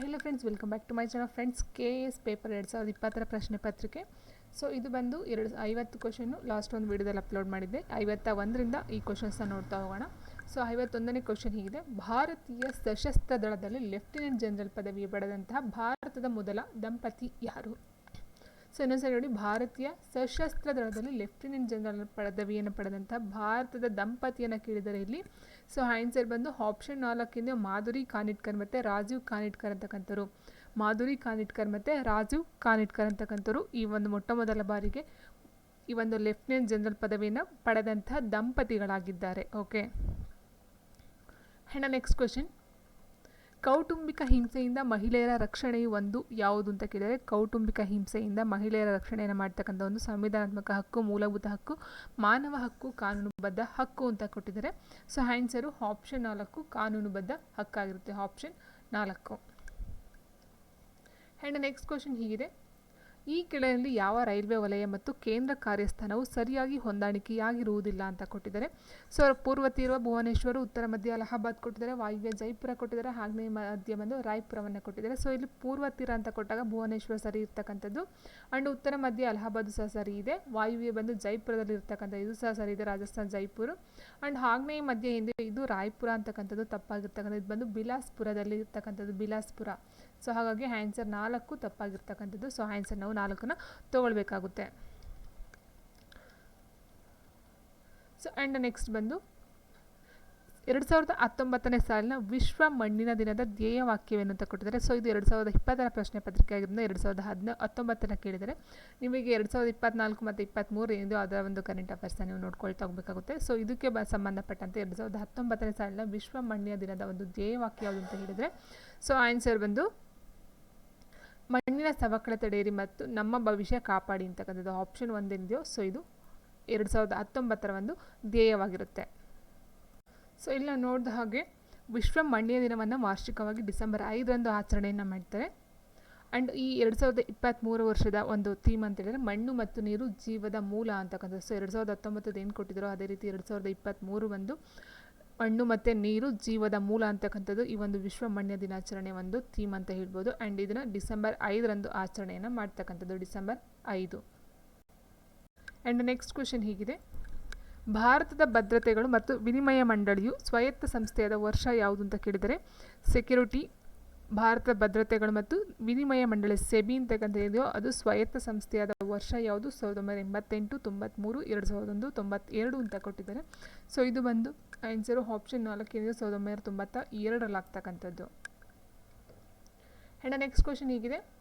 Hello friends welcome back to my channel friends K S paper ಎರಡು ಸಾವಿರದ ಇಪ್ಪತ್ತರ ಪ್ರಶ್ನೆ ಪತ್ರಿಕೆ. ಸೊ ಇದು ಬಂದು ಎರಡು ಐವತ್ತು ಕ್ವಶನ್ನು ಲಾಸ್ಟ್ ಒಂದು ವಿಡಿಯೋದಲ್ಲಿ ಅಪ್ಲೋಡ್ ಮಾಡಿದ್ದೆ. ಐವತ್ತ ಒಂದರಿಂದ ಈ ಕ್ವಶನ್ಸ್ನ ನೋಡ್ತಾ ಹೋಗೋಣ. ಸೊ ಐವತ್ತೊಂದನೇ ಕ್ವಶನ್ ಹೀಗಿದೆ. ಭಾರತೀಯ ಸಶಸ್ತ್ರ ದಳದಲ್ಲಿ ಲೆಫ್ಟಿನೆಂಟ್ ಜನರಲ್ ಪದವಿ ಪಡೆದಂತಹ ಭಾರತದ ಮೊದಲ ದಂಪತಿ ಯಾರು? ಸೊ ಇನ್ನೊಂದ್ಸರಿ ನೋಡಿ. ಭಾರತೀಯ ಸಶಸ್ತ್ರ ದಳದಲ್ಲಿ ಲೆಫ್ಟಿನೆಂಟ್ ಜನರಲ್ ಪದವಿಯನ್ನು ಪಡೆದಂತಹ ಭಾರತದ ದಂಪತಿಯನ್ನು ಕೇಳಿದರೆ ಇಲ್ಲಿ ಸೊ ಆನ್ಸರ್ ಬಂದು ಆಪ್ಷನ್ ನಾಲ್ಕಿಂದ ಮಾಧುರಿ ಕಾನಿಟ್ಕರ್ ಮತ್ತು ರಾಜೀವ್ ಕಾನಿಟ್ಕರ್ ಅಂತಕ್ಕಂಥವ್ರು. ಮಾಧುರಿ ಕಾನಿಟ್ಕರ್ ಮತ್ತು ರಾಜೀವ್ ಕಾನಿಟ್ಕರ್ ಅಂತಕ್ಕಂಥವ್ರು ಈ ಒಂದು ಮೊಟ್ಟ ಮೊದಲ ಬಾರಿಗೆ ಈ ಒಂದು ಲೆಫ್ಟಿನೆಂಟ್ ಜನರಲ್ ಪದವಿಯನ್ನು ಪಡೆದಂಥ ದಂಪತಿಗಳಾಗಿದ್ದಾರೆ. ಓಕೆ ಹೆಣ್ಣ ನೆಕ್ಸ್ಟ್ ಕ್ವೆಶನ್ ಕೌಟುಂಬಿಕ ಹಿಂಸೆಯಿಂದ ಮಹಿಳೆಯರ ರಕ್ಷಣೆಯು ಒಂದು. ಯಾವುದು ಅಂತ ಕೇಳಿದರೆ, ಕೌಟುಂಬಿಕ ಹಿಂಸೆಯಿಂದ ಮಹಿಳೆಯರ ರಕ್ಷಣೆಯನ್ನು ಮಾಡ್ತಕ್ಕಂಥ ಒಂದು ಸಂವಿಧಾನಾತ್ಮಕ ಹಕ್ಕು, ಮೂಲಭೂತ ಹಕ್ಕು, ಮಾನವ ಹಕ್ಕು, ಕಾನೂನುಬದ್ಧ ಹಕ್ಕು ಅಂತ ಕೊಟ್ಟಿದ್ದಾರೆ. ಸೊ ಆನ್ಸರು ಆಪ್ಷನ್ ನಾಲ್ಕು, ಕಾನೂನುಬದ್ಧ ಹಕ್ಕಾಗಿರುತ್ತೆ. ಆಪ್ಷನ್ ನಾಲ್ಕು. ಆ್ಯಂಡ್ ನೆಕ್ಸ್ಟ್ ಕ್ವಶನ್ ಹೀಗಿದೆ. ಈ ಕೆಳೆಯಲ್ಲಿ ಯಾವ ರೈಲ್ವೆ ವಲಯ ಮತ್ತು ಕೇಂದ್ರ ಕಾರ್ಯಸ್ಥಾನವು ಸರಿಯಾಗಿ ಹೊಂದಾಣಿಕೆಯಾಗಿರುವುದಿಲ್ಲ ಅಂತ ಕೊಟ್ಟಿದ್ದಾರೆ. ಸೊ ಪೂರ್ವ ತೀರ್ವ ಭುವನೇಶ್ವರ, ಉತ್ತರ ಮಧ್ಯ ಅಲಹಾಬಾದ್ ಕೊಟ್ಟಿದ್ದಾರೆ, ವಾಯುವ್ಯ ಜೈಪುರ ಕೊಟ್ಟಿದ್ದಾರೆ ಆಗ್ನೇಯ ಮಧ್ಯ ಬಂದು ರಾಯ್ಪುರವನ್ನು ಕೊಟ್ಟಿದ್ದಾರೆ. ಸೊ ಇಲ್ಲಿ ಪೂರ್ವ ಅಂತ ಕೊಟ್ಟಾಗ ಭುವನೇಶ್ವರ ಸರಿ ಇರ್ತಕ್ಕಂಥದ್ದು ಆ್ಯಂಡ್ ಉತ್ತರ ಮಧ್ಯ ಅಲಹಾಬಾದ್ ಸಹ ಸರಿ ಇದೆ. ವಾಯುವ್ಯ ಬಂದು ಜೈಪುರದಲ್ಲಿ ಇರ್ತಕ್ಕಂಥ ಇದು ಸಹ ಸರಿ ಇದೆ, ರಾಜಸ್ಥಾನ, ಜೈಪುರ. ಆ್ಯಂಡ್ ಆಗ್ನೇಯ ಮಧ್ಯ ಹಿಂದೆ ಇದು ರಾಯ್ಪುರ ಅಂತಕ್ಕಂಥದ್ದು ತಪ್ಪಾಗಿರ್ತಕ್ಕಂಥದ್ದು. ಇದು ಬಂದು ಬಿಲಾಸ್ಪುರದಲ್ಲಿ ಇರ್ತಕ್ಕಂಥದ್ದು, ಬಿಲಾಸ್ಪುರ. ಸೊ ಹಾಗಾಗಿ ಆ್ಯನ್ಸರ್ ನಾಲ್ಕು ತಪ್ಪಾಗಿರ್ತಕ್ಕಂಥದ್ದು. ಸೊ ಆ್ಯನ್ಸರ್ ನಾವು ನಾಲ್ಕನ್ನು ತೊಗೊಳ್ಬೇಕಾಗುತ್ತೆ. ಸೊ ಆ್ಯಂಡ್ ನೆಕ್ಸ್ಟ್ ಬಂದು ಎರಡು ಸಾವಿರದ ಹತ್ತೊಂಬತ್ತನೇ ಸಾಲಿನ ವಿಶ್ವ ಮಣ್ಣಿನ ದಿನದ ಧ್ಯೇಯ ವಾಕ್ಯವೇನು ಅಂತ ಕೊಟ್ಟಿದ್ದಾರೆ. ಸೊ ಇದು ಎರಡು ಸಾವಿರದ ಇಪ್ಪತ್ತರ ಪ್ರಶ್ನೆ ಪತ್ರಿಕೆ ಆಗಿದ್ದರಿಂದ ಎರಡು ಸಾವಿರದ ಹದಿನ ಹತ್ತೊಂಬತ್ತನ ಕೇಳಿದರೆ ನಿಮಗೆ ಎರಡು ಸಾವಿರದ ಇಪ್ಪತ್ನಾಲ್ಕು ಮತ್ತು ಇಪ್ಪತ್ತ್ಮೂರು ಏನಿದೆ ಅದರ ಒಂದು ಕರೆಂಟ್ ಅಫೇರ್ಸ್ನ ನೀವು ನೋಡ್ಕೊಳ್ತಾ ಹೋಗಬೇಕಾಗುತ್ತೆ. ಸೊ ಇದಕ್ಕೆ ಬ ಸಂಬಂಧಪಟ್ಟಂತೆ ಎರಡು ಸಾವಿರದ ಹತ್ತೊಂಬತ್ತನೇ ಸಾಲಿನ ವಿಶ್ವ ಮಣ್ಣಿನ ದಿನದ ಒಂದು ಧ್ಯೇಯ ವಾಕ್ಯ ಯಾವುದು ಅಂತ ಹೇಳಿದರೆ. ಸೊ ಆನ್ಸರ್ ಬಂದು ಮಣ್ಣಿನ ಸವಕಳಿ ತಡೆಯಿರಿ ಮತ್ತು ನಮ್ಮ ಭವಿಷ್ಯ ಕಾಪಾಡಿ ಅಂತಕ್ಕಂಥದ್ದು ಆಪ್ಷನ್ ಒಂದೇನಿದೆಯೋ ಸೊ ಇದು ಎರಡು ಸಾವಿರದ ಹತ್ತೊಂಬತ್ತರ ಒಂದು ಧ್ಯೇಯವಾಗಿರುತ್ತೆ. ಸೊ ಇಲ್ಲ ನೋಡಿದ ಹಾಗೆ ವಿಶ್ವ ಮಣ್ಣಿನ ದಿನವನ್ನು ವಾರ್ಷಿಕವಾಗಿ ಡಿಸೆಂಬರ್ ಐದರಂದು ಆಚರಣೆಯನ್ನು ಮಾಡ್ತಾರೆ. ಆ್ಯಂಡ್ ಈ ಎರಡು ಸಾವಿರದ ಇಪ್ಪತ್ತ್ಮೂರು ವರ್ಷದ ಒಂದು ಥೀಮ್ ಅಂತ ಹೇಳಿದ್ರೆ ಮಣ್ಣು ಮತ್ತು ನೀರು ಜೀವದ ಮೂಲ ಅಂತಕ್ಕಂಥದ್ದು. ಸೊ ಎರಡು ಸಾವಿರದ ಹತ್ತೊಂಬತ್ತದ್ದು ಏನು ಕೊಟ್ಟಿದ್ದರೋ ಅದೇ ರೀತಿ ಎರಡು ಸಾವಿರದ ಇಪ್ಪತ್ತ್ಮೂರು ಒಂದು ಮಣ್ಣು ಮತ್ತು ನೀರು ಜೀವದ ಮೂಲ ಅಂತಕ್ಕಂಥದ್ದು ಈ ಒಂದು ವಿಶ್ವ ಮಣ್ಯ ದಿನಾಚರಣೆ ಒಂದು ಥೀಮ್ ಅಂತ ಹೇಳ್ಬೋದು. ಆ್ಯಂಡ್ ಇದನ್ನು ಡಿಸೆಂಬರ್ ಐದರಂದು ಆಚರಣೆಯನ್ನು ಮಾಡ್ತಕ್ಕಂಥದ್ದು ಡಿಸೆಂಬರ್ ಐದು. ಆ್ಯಂಡ್ ನೆಕ್ಸ್ಟ್ ಕ್ವೆಶನ್ ಹೀಗಿದೆ. ಭಾರತದ ಭದ್ರತೆಗಳು ಮತ್ತು ವಿನಿಮಯ ಮಂಡಳಿಯು ಸ್ವಾಯತ್ತ ಸಂಸ್ಥೆಯಾದ ವರ್ಷ ಯಾವುದು ಅಂತ ಕೇಳಿದರೆ ಸೆಕ್ಯೂರಿಟಿ ಭಾರತದ ಭದ್ರತೆಗಳು ಮತ್ತು ವಿನಿಮಯ ಮಂಡಳಿ ಸೆಬಿ ಇದೆಯೋ ಅದು ಸ್ವಾಯತ್ತ ಸಂಸ್ಥೆಯಾದ ವರ್ಷ ಯಾವುದು? ಸಾವಿರದ ಒಂಬೈನೂರ ಎಂಬತ್ತೆಂಟು ತೊಂಬತ್ತ್ಮೂರು ಎರಡು ಸಾವಿರದ ಒಂದು, ತೊಂಬತ್ತೆರಡು ಅಂತ ಕೊಟ್ಟಿದ್ದಾರೆ. ಸೊ ಇದು ಬಂದು ಆನ್ಸರು ಆಪ್ಷನ್ ನಾಲ್ಕು ಏನಿದೆ? ಸಾವಿರದ ಒಂಬೈನೂರ ತೊಂಬತ್ತ ಎರಡರಲ್ಲಿ ಆಗ್ತಕ್ಕಂಥದ್ದು ಆ್ಯಂಡ್ ನೆಕ್ಸ್ಟ್ ಕ್ವಶನ್ ಹೀಗಿದೆ.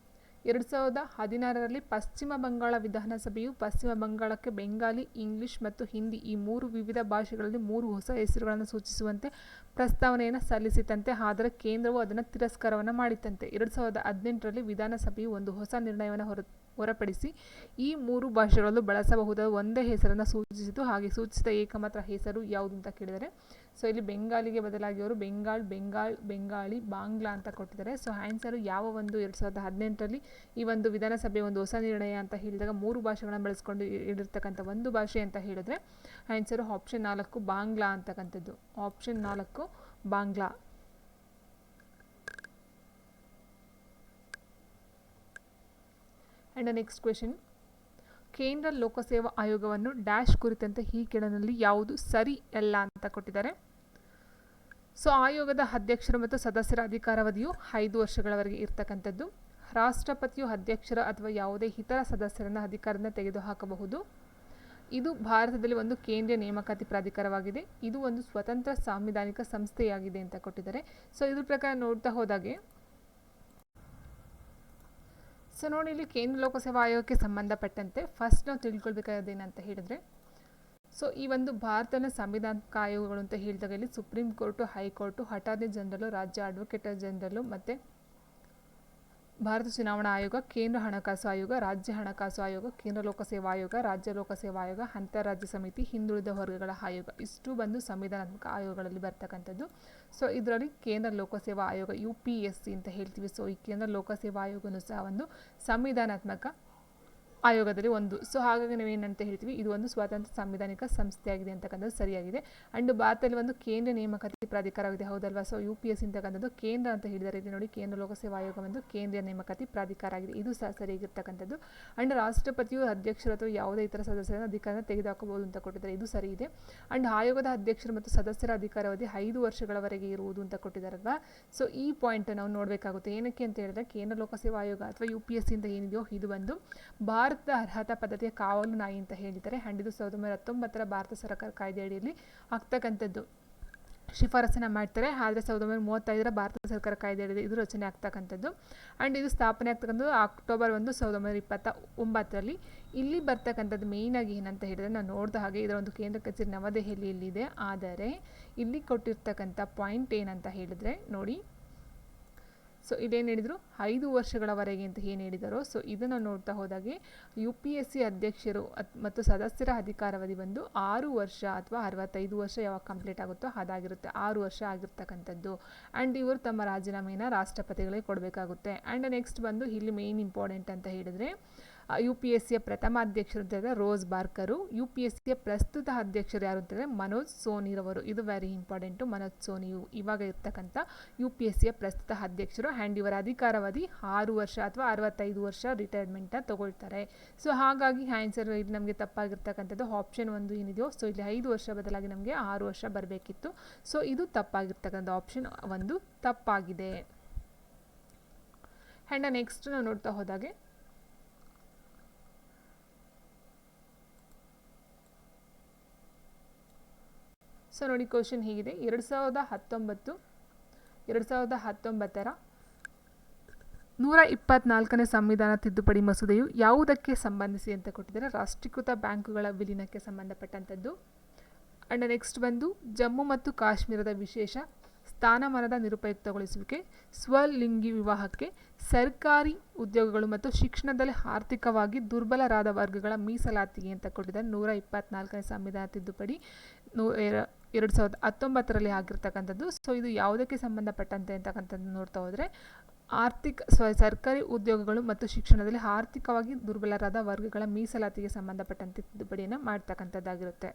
ಎರಡು ಸಾವಿರದ ಹದಿನಾರರಲ್ಲಿ ಪಶ್ಚಿಮ ಬಂಗಾಳ ವಿಧಾನಸಭೆಯು ಪಶ್ಚಿಮ ಬಂಗಾಳಕ್ಕೆ ಬೆಂಗಾಲಿ, ಇಂಗ್ಲಿಷ್ ಮತ್ತು ಹಿಂದಿ ಈ ಮೂರು ವಿವಿಧ ಭಾಷೆಗಳಲ್ಲಿ ಮೂರು ಹೊಸ ಹೆಸರುಗಳನ್ನು ಸೂಚಿಸುವಂತೆ ಪ್ರಸ್ತಾವನೆಯನ್ನು ಸಲ್ಲಿಸಿತಂತೆ ಆದರೆ ಕೇಂದ್ರವು ಅದನ್ನು ತಿರಸ್ಕಾರವನ್ನು ಮಾಡಿತಂತೆ ಎರಡು ಸಾವಿರದ ಹದಿನೆಂಟರಲ್ಲಿ ವಿಧಾನಸಭೆಯು ಒಂದು ಹೊಸ ನಿರ್ಣಯವನ್ನು ಹೊರ, ಹೊರಪಡಿಸಿ ಈ ಮೂರು ಭಾಷೆಗಳಲ್ಲೂ ಬಳಸಬಹುದಾದ ಒಂದೇ ಹೆಸರನ್ನು ಸೂಚಿಸಿತು. ಹಾಗೆ ಸೂಚಿಸಿದ ಏಕಮಾತ್ರ ಹೆಸರು ಯಾವುದು ಅಂತ ಕೇಳಿದರೆ ಸೊ ಇಲ್ಲಿ ಬೆಂಗಾಲಿಗೆ ಬದಲಾಗಿ ಅವರು ಬೆಂಗಾಲ್ ಬೆಂಗಾಲ್ ಬೆಂಗಾಳಿ ಬಾಂಗ್ಲಾ ಅಂತ ಕೊಟ್ಟಿದ್ದಾರೆ. ಸೊ ಆನ್ಸರು ಯಾವ ಒಂದು ಎರಡು ಸಾವಿರದ ಹದಿನೆಂಟರಲ್ಲಿ ಈ ಒಂದು ವಿಧಾನಸಭೆ ಒಂದು ಹೊಸ ನಿರ್ಣಯ ಅಂತ ಹೇಳಿದಾಗ ಮೂರು ಭಾಷೆಗಳನ್ನು ಬಳಸ್ಕೊಂಡು ಇಡಿರ್ತಕ್ಕಂಥ ಒಂದು ಭಾಷೆ ಅಂತ ಹೇಳಿದ್ರೆ ಆನ್ಸರು ಆಪ್ಷನ್ ನಾಲ್ಕು ಬಾಂಗ್ಲಾ ಅಂತಕ್ಕಂಥದ್ದು. ಆಪ್ಷನ್ ನಾಲ್ಕು ಬಾಂಗ್ಲಾ ಆ್ಯಂಡ್ ನೆಕ್ಸ್ಟ್ ಕ್ವೆಶನ್ ಕೇಂದ್ರ ಲೋಕಸೇವಾ ಆಯೋಗವನ್ನು ಡ್ಯಾಶ್ ಕುರಿತಂತೆ ಈ ಕೆಳನಲ್ಲಿ ಯಾವುದು ಸರಿ ಅಲ್ಲ ಅಂತ ಕೊಟ್ಟಿದ್ದಾರೆ. ಸೊ, ಆಯೋಗದ ಅಧ್ಯಕ್ಷರು ಮತ್ತು ಸದಸ್ಯರ ಅಧಿಕಾರಾವಧಿಯು ಐದು ವರ್ಷಗಳವರೆಗೆ ಇರ್ತಕ್ಕಂಥದ್ದು. ರಾಷ್ಟ್ರಪತಿಯು ಅಧ್ಯಕ್ಷರ ಅಥವಾ ಯಾವುದೇ ಇತರ ಸದಸ್ಯರನ್ನು ಅಧಿಕಾರದಿಂದ ತೆಗೆದುಹಾಕಬಹುದು. ಇದು ಭಾರತದಲ್ಲಿ ಒಂದು ಕೇಂದ್ರೀಯ ನೇಮಕಾತಿ ಪ್ರಾಧಿಕಾರವಾಗಿದೆ. ಇದು ಒಂದು ಸ್ವತಂತ್ರ ಸಾಂವಿಧಾನಿಕ ಸಂಸ್ಥೆಯಾಗಿದೆ ಅಂತ ಕೊಟ್ಟಿದ್ದಾರೆ. ಸೊ, ಇದ್ರ ಪ್ರಕಾರ ನೋಡ್ತಾ ಹೋದಾಗೆ ಸೊ ನೋಡಿ ಇಲ್ಲಿ ಕೇಂದ್ರ ಲೋಕಸೇವಾ ಆಯೋಗಕ್ಕೆ ಸಂಬಂಧಪಟ್ಟಂತೆ ಫಸ್ಟ್ ನಾವು ತಿಳ್ಕೊಳ್ಬೇಕಾದೇನಂತ ಹೇಳಿದರೆ ಸೊ ಈ ಒಂದು ಭಾರತದ ಸಂವಿಧಾನಿಕ ಆಯೋಗಗಳು ಅಂತ ಹೇಳಿದಾಗ ಇಲ್ಲಿ supreme court, high court attorney general, ರಾಜ್ಯ ಅಡ್ವೊಕೇಟರ್ ಜನರಲು ಮತ್ತು ಭಾರತ ಚುನಾವಣಾ ಆಯೋಗ, ಕೇಂದ್ರ ಹಣಕಾಸು ಆಯೋಗ, ರಾಜ್ಯ ಹಣಕಾಸು ಆಯೋಗ, ಕೇಂದ್ರ ಲೋಕಸೇವಾ ಆಯೋಗ, ರಾಜ್ಯ ಲೋಕಸೇವಾ ಆಯೋಗ, ಅಂತಾರಾಜ್ಯ ಸಮಿತಿ, ಹಿಂದುಳಿದ ವರ್ಗಗಳ ಆಯೋಗ. ಇಷ್ಟು ಬಂದು ಸಂವಿಧಾನಾತ್ಮಕ ಆಯೋಗಗಳಲ್ಲಿ ಬರ್ತಕ್ಕಂಥದ್ದು. ಸೊ ಇದರಲ್ಲಿ ಕೇಂದ್ರ ಲೋಕಸೇವಾ ಆಯೋಗ, ಯು ಪಿ ಎಸ್ ಸಿ ಅಂತ ಹೇಳ್ತೀವಿ. ಸೊ ಈ ಕೇಂದ್ರ ಲೋಕಸೇವಾ ಆಯೋಗನೂ ಸಹ ಒಂದು ಸಂವಿಧಾನಾತ್ಮಕ ಆಯೋಗದಲ್ಲಿ ಒಂದು. ಸೊ ಹಾಗಾಗಿ ನಾವು ಏನಂತ ಹೇಳ್ತೀವಿ, ಇದು ಒಂದು ಸ್ವಾತಂತ್ರ್ಯ ಸಾಂವಿಧಾನಿಕ ಸಂಸ್ಥೆಯಾಗಿದೆ ಅಂತಕ್ಕಂಥದ್ದು ಸರಿಯಾಗಿದೆ. ಆ್ಯಂಡ್ ಭಾರತದಲ್ಲಿ ಒಂದು ಕೇಂದ್ರ ನೇಮಕಾತಿ ಪ್ರಾಧಿಕಾರವಿದೆ, ಹೌದಲ್ವಾ? ಸೊ ಯು ಪಿ ಎಸ್ ಅಂತಕ್ಕಂಥದ್ದು ಕೇಂದ್ರ ಅಂತ ಹೇಳಿದರೆ ಇಲ್ಲಿ ನೋಡಿ, ಕೇಂದ್ರ ಲೋಕಸೇವಾ ಆಯೋಗ ಒಂದು ಕೇಂದ್ರೀಯ ನೇಮಕಾತಿ ಪ್ರಾಧಿಕಾರ ಆಗಿದೆ. ಇದು ಸಹ ಸರಿಯಾಗಿರ್ತಕ್ಕಂಥದ್ದು. ಆ್ಯಂಡ್ ರಾಷ್ಟ್ರಪತಿಯು ಅಧ್ಯಕ್ಷರು ಅಥವಾ ಯಾವುದೇ ಇತರ ಸದಸ್ಯರ ಅಧಿಕಾರ ತೆಗೆದುಹಾಕಬಹುದು ಅಂತ ಕೊಟ್ಟಿದ್ದಾರೆ. ಇದು ಸರಿ ಇದೆ. ಆ್ಯಂಡ್ ಆಯೋಗದ ಅಧ್ಯಕ್ಷರು ಮತ್ತು ಸದಸ್ಯರ ಅಧಿಕಾರಾವಧಿ ಐದು ವರ್ಷಗಳವರೆಗೆ ಇರುವುದು ಅಂತ ಕೊಟ್ಟಿದ್ದಾರಲ್ವಾ? ಸೊ ಈ ಪಾಯಿಂಟ್ ನಾವು ನೋಡಬೇಕಾಗುತ್ತೆ. ಏನಕ್ಕೆ ಅಂತ ಹೇಳಿದ್ರೆ, ಕೇಂದ್ರ ಲೋಕಸೇವಾ ಆಯೋಗ ಅಥವಾ ಯು ಪಿ ಎಸ್ ಇಂದ ಏನಿದೆಯೋ ಇದು ಒಂದು ಭಾರತದ ಅರ್ಹತಾ ಪದ್ಧತಿಯ ಕಾವಲು ನಾಯಿ ಅಂತ ಹೇಳಿದ್ದಾರೆ ಆ್ಯಂಡ್ ಇದು ಸಾವಿರದ ಒಂಬೈನೂರ ಹತ್ತೊಂಬತ್ತರ ಭಾರತ ಸರ್ಕಾರ ಕಾಯ್ದೆ ಅಡಿಯಲ್ಲಿ ಆಗ್ತಕ್ಕಂಥದ್ದು. ಶಿಫಾರಸನ್ನು ಮಾಡ್ತಾರೆ. ಆದರೆ ಸಾವಿರದ ಒಂಬೈನೂರ ಮೂವತ್ತೈದರ ಭಾರತ ಸರ್ಕಾರ ಕಾಯ್ದೆ ಅಡಿಯಲ್ಲಿ ಇದು ರಚನೆ ಆಗ್ತಕ್ಕಂಥದ್ದು. ಆ್ಯಂಡ್ ಇದು ಸ್ಥಾಪನೆ ಆಗ್ತಕ್ಕಂಥದ್ದು ಅಕ್ಟೋಬರ್ ಒಂದು, ಸಾವಿರದ ಒಂಬೈನೂರ ಇಪ್ಪತ್ತ ಒಂಬತ್ತರಲ್ಲಿ ಇಲ್ಲಿ ಬರ್ತಕ್ಕಂಥದ್ದು ಮೇಯ್ನಾಗಿ ಏನಂತ ಹೇಳಿದ್ರೆ ನಾನು ನೋಡಿದ ಹಾಗೆ ಇದರ ಒಂದು ಕೇಂದ್ರ ಕಚೇರಿ ನವದೆಹಲಿಯಲ್ಲಿದೆ. ಆದರೆ ಇಲ್ಲಿ ಕೊಟ್ಟಿರ್ತಕ್ಕಂಥ ಪಾಯಿಂಟ್ ಏನಂತ ಹೇಳಿದ್ರೆ ನೋಡಿ ಸೊ ಇದೇನು ಹೇಳಿದರು? ಐದು ವರ್ಷಗಳವರೆಗೆ ಅಂತ ಏನು ಹೇಳಿದಾರೋ? ಸೊ ಇದನ್ನು ನೋಡ್ತಾ ಹೋದಾಗೆ ಯು ಪಿ ಎಸ್ ಸಿ ಅಧ್ಯಕ್ಷರು ಮತ್ತು ಸದಸ್ಯರ ಅಧಿಕಾರಾವಧಿ ಬಂದು ಆರು ವರ್ಷ ಅಥವಾ ಅರವತ್ತೈದು ವರ್ಷ ಯಾವಾಗ ಕಂಪ್ಲೀಟ್ ಆಗುತ್ತೋ ಅದಾಗಿರುತ್ತೆ ಆರು ವರ್ಷ ಆಗಿರ್ತಕ್ಕಂಥದ್ದು. ಆ್ಯಂಡ್ ಇವರು ತಮ್ಮ ರಾಜೀನಾಮೆಯನ್ನು ರಾಷ್ಟ್ರಪತಿಗಳಿಗೆ ಕೊಡಬೇಕಾಗುತ್ತೆ. ಆ್ಯಂಡ್ ನೆಕ್ಸ್ಟ್ ಬಂದು ಇಲ್ಲಿ ಮೇಯ್ನ್ ಇಂಪಾರ್ಟೆಂಟ್ ಅಂತ ಹೇಳಿದರೆ ಯು ಪಿ ಎಸ್ ಸಿಯ ಪ್ರಥಮ ಅಧ್ಯಕ್ಷರು ಅಂತ ಹೇಳಿದ್ರೆ Ross Barker. U P S ಸಿಯ ಪ್ರಸ್ತುತ ಅಧ್ಯಕ್ಷರು ಯಾರು ಅಂತಂದರೆ ಮನೋಜ್ ಸೋನಿರವರು ಇದು ವೆರಿ ಇಂಪಾರ್ಟೆಂಟು ಮನೋಜ್ ಸೋನಿ ಇವಾಗ ಇರ್ತಕ್ಕಂಥ ಯು ಪಿ ಎಸ್ ಸಿಯ ಪ್ರಸ್ತುತ ಅಧ್ಯಕ್ಷರು. ಆ್ಯಂಡ್ ಇವರ ಅಧಿಕಾರಾವಧಿ ಆರು ವರ್ಷ ಅಥವಾ ಅರವತ್ತೈದು ವರ್ಷ ರಿಟೈರ್ಮೆಂಟನ್ನ ತಗೊಳ್ತಾರೆ. ಸೊ ಹಾಗಾಗಿ ಆನ್ಸರ್ ಇದು ನಮಗೆ ತಪ್ಪಾಗಿರ್ತಕ್ಕಂಥದ್ದು ಆಪ್ಷನ್ ಒಂದು ಏನಿದೆಯೋ ಸೊ ಇಲ್ಲಿ ಐದು ವರ್ಷ ಬದಲಾಗಿ ನಮಗೆ ಆರು ವರ್ಷ ಬರಬೇಕಿತ್ತು. ಸೊ ಇದು ತಪ್ಪಾಗಿರ್ತಕ್ಕಂಥ ಆಪ್ಷನ್ ಒಂದು ತಪ್ಪಾಗಿದೆ. ಆ್ಯಂಡ್ ನೆಕ್ಸ್ಟ್ ನಾವು ನೋಡ್ತಾ ಹೋದಾಗೆ ಸೊ ನೋಡಿ ಕ್ವಶನ್ ಹೀಗಿದೆ. ಎರಡು ಸಾವಿರದ ಹತ್ತೊಂಬತ್ತು, ಎರಡು ಸಾವಿರದ ಹತ್ತೊಂಬತ್ತರ ನೂರ ಇಪ್ಪತ್ನಾಲ್ಕನೇ ಸಂವಿಧಾನ ತಿದ್ದುಪಡಿ ಮಸೂದೆಯು ಯಾವುದಕ್ಕೆ ಸಂಬಂಧಿಸಿ ಅಂತ ಕೊಟ್ಟಿದ್ದಾರೆ? ರಾಷ್ಟ್ರೀಕೃತ ಬ್ಯಾಂಕುಗಳ ವಿಲೀನಕ್ಕೆ ಸಂಬಂಧಪಟ್ಟಂಥದ್ದು ಅಂಡ್ ನೆಕ್ಸ್ಟ್ ಬಂದು, ಜಮ್ಮು ಮತ್ತು ಕಾಶ್ಮೀರದ ವಿಶೇಷ ಸ್ಥಾನಮಾನದ ನಿರುಪಯುಕ್ತಗೊಳಿಸುವಿಕೆ, ಸ್ವಲಿಂಗಿ ವಿವಾಹಕ್ಕೆ ಸರ್ಕಾರಿ ಉದ್ಯೋಗಗಳು ಮತ್ತು ಶಿಕ್ಷಣದಲ್ಲಿ ಆರ್ಥಿಕವಾಗಿ ದುರ್ಬಲರಾದ ವರ್ಗಗಳ ಮೀಸಲಾತಿಗೆ ಅಂತ ಕೊಟ್ಟಿದ್ದಾರೆ ನೂರ ಇಪ್ಪತ್ನಾಲ್ಕನೇ ಸಂವಿಧಾನ ತಿದ್ದುಪಡಿ ನೂ ಎರಡು ಸಾವಿರದ ಹತ್ತೊಂಬತ್ತರಲ್ಲಿ ಆಗಿರ್ತಕ್ಕಂಥದ್ದು. ಸೊ ಇದು ಯಾವುದಕ್ಕೆ ಸಂಬಂಧಪಟ್ಟಂತೆ ಅಂತಕ್ಕಂಥದ್ದು ನೋಡ್ತಾ ಹೋದರೆ, ಆರ್ಥಿಕ, ಸ್ವ, ಸರ್ಕಾರಿ ಉದ್ಯೋಗಗಳು ಮತ್ತು ಶಿಕ್ಷಣದಲ್ಲಿ ಆರ್ಥಿಕವಾಗಿ ದುರ್ಬಲರಾದ ವರ್ಗಗಳ ಮೀಸಲಾತಿಗೆ ಸಂಬಂಧಪಟ್ಟಂತೆ ತಿದ್ದುಪಡಿಯನ್ನು ಮಾಡ್ತಕ್ಕಂಥದ್ದಾಗಿರುತ್ತೆ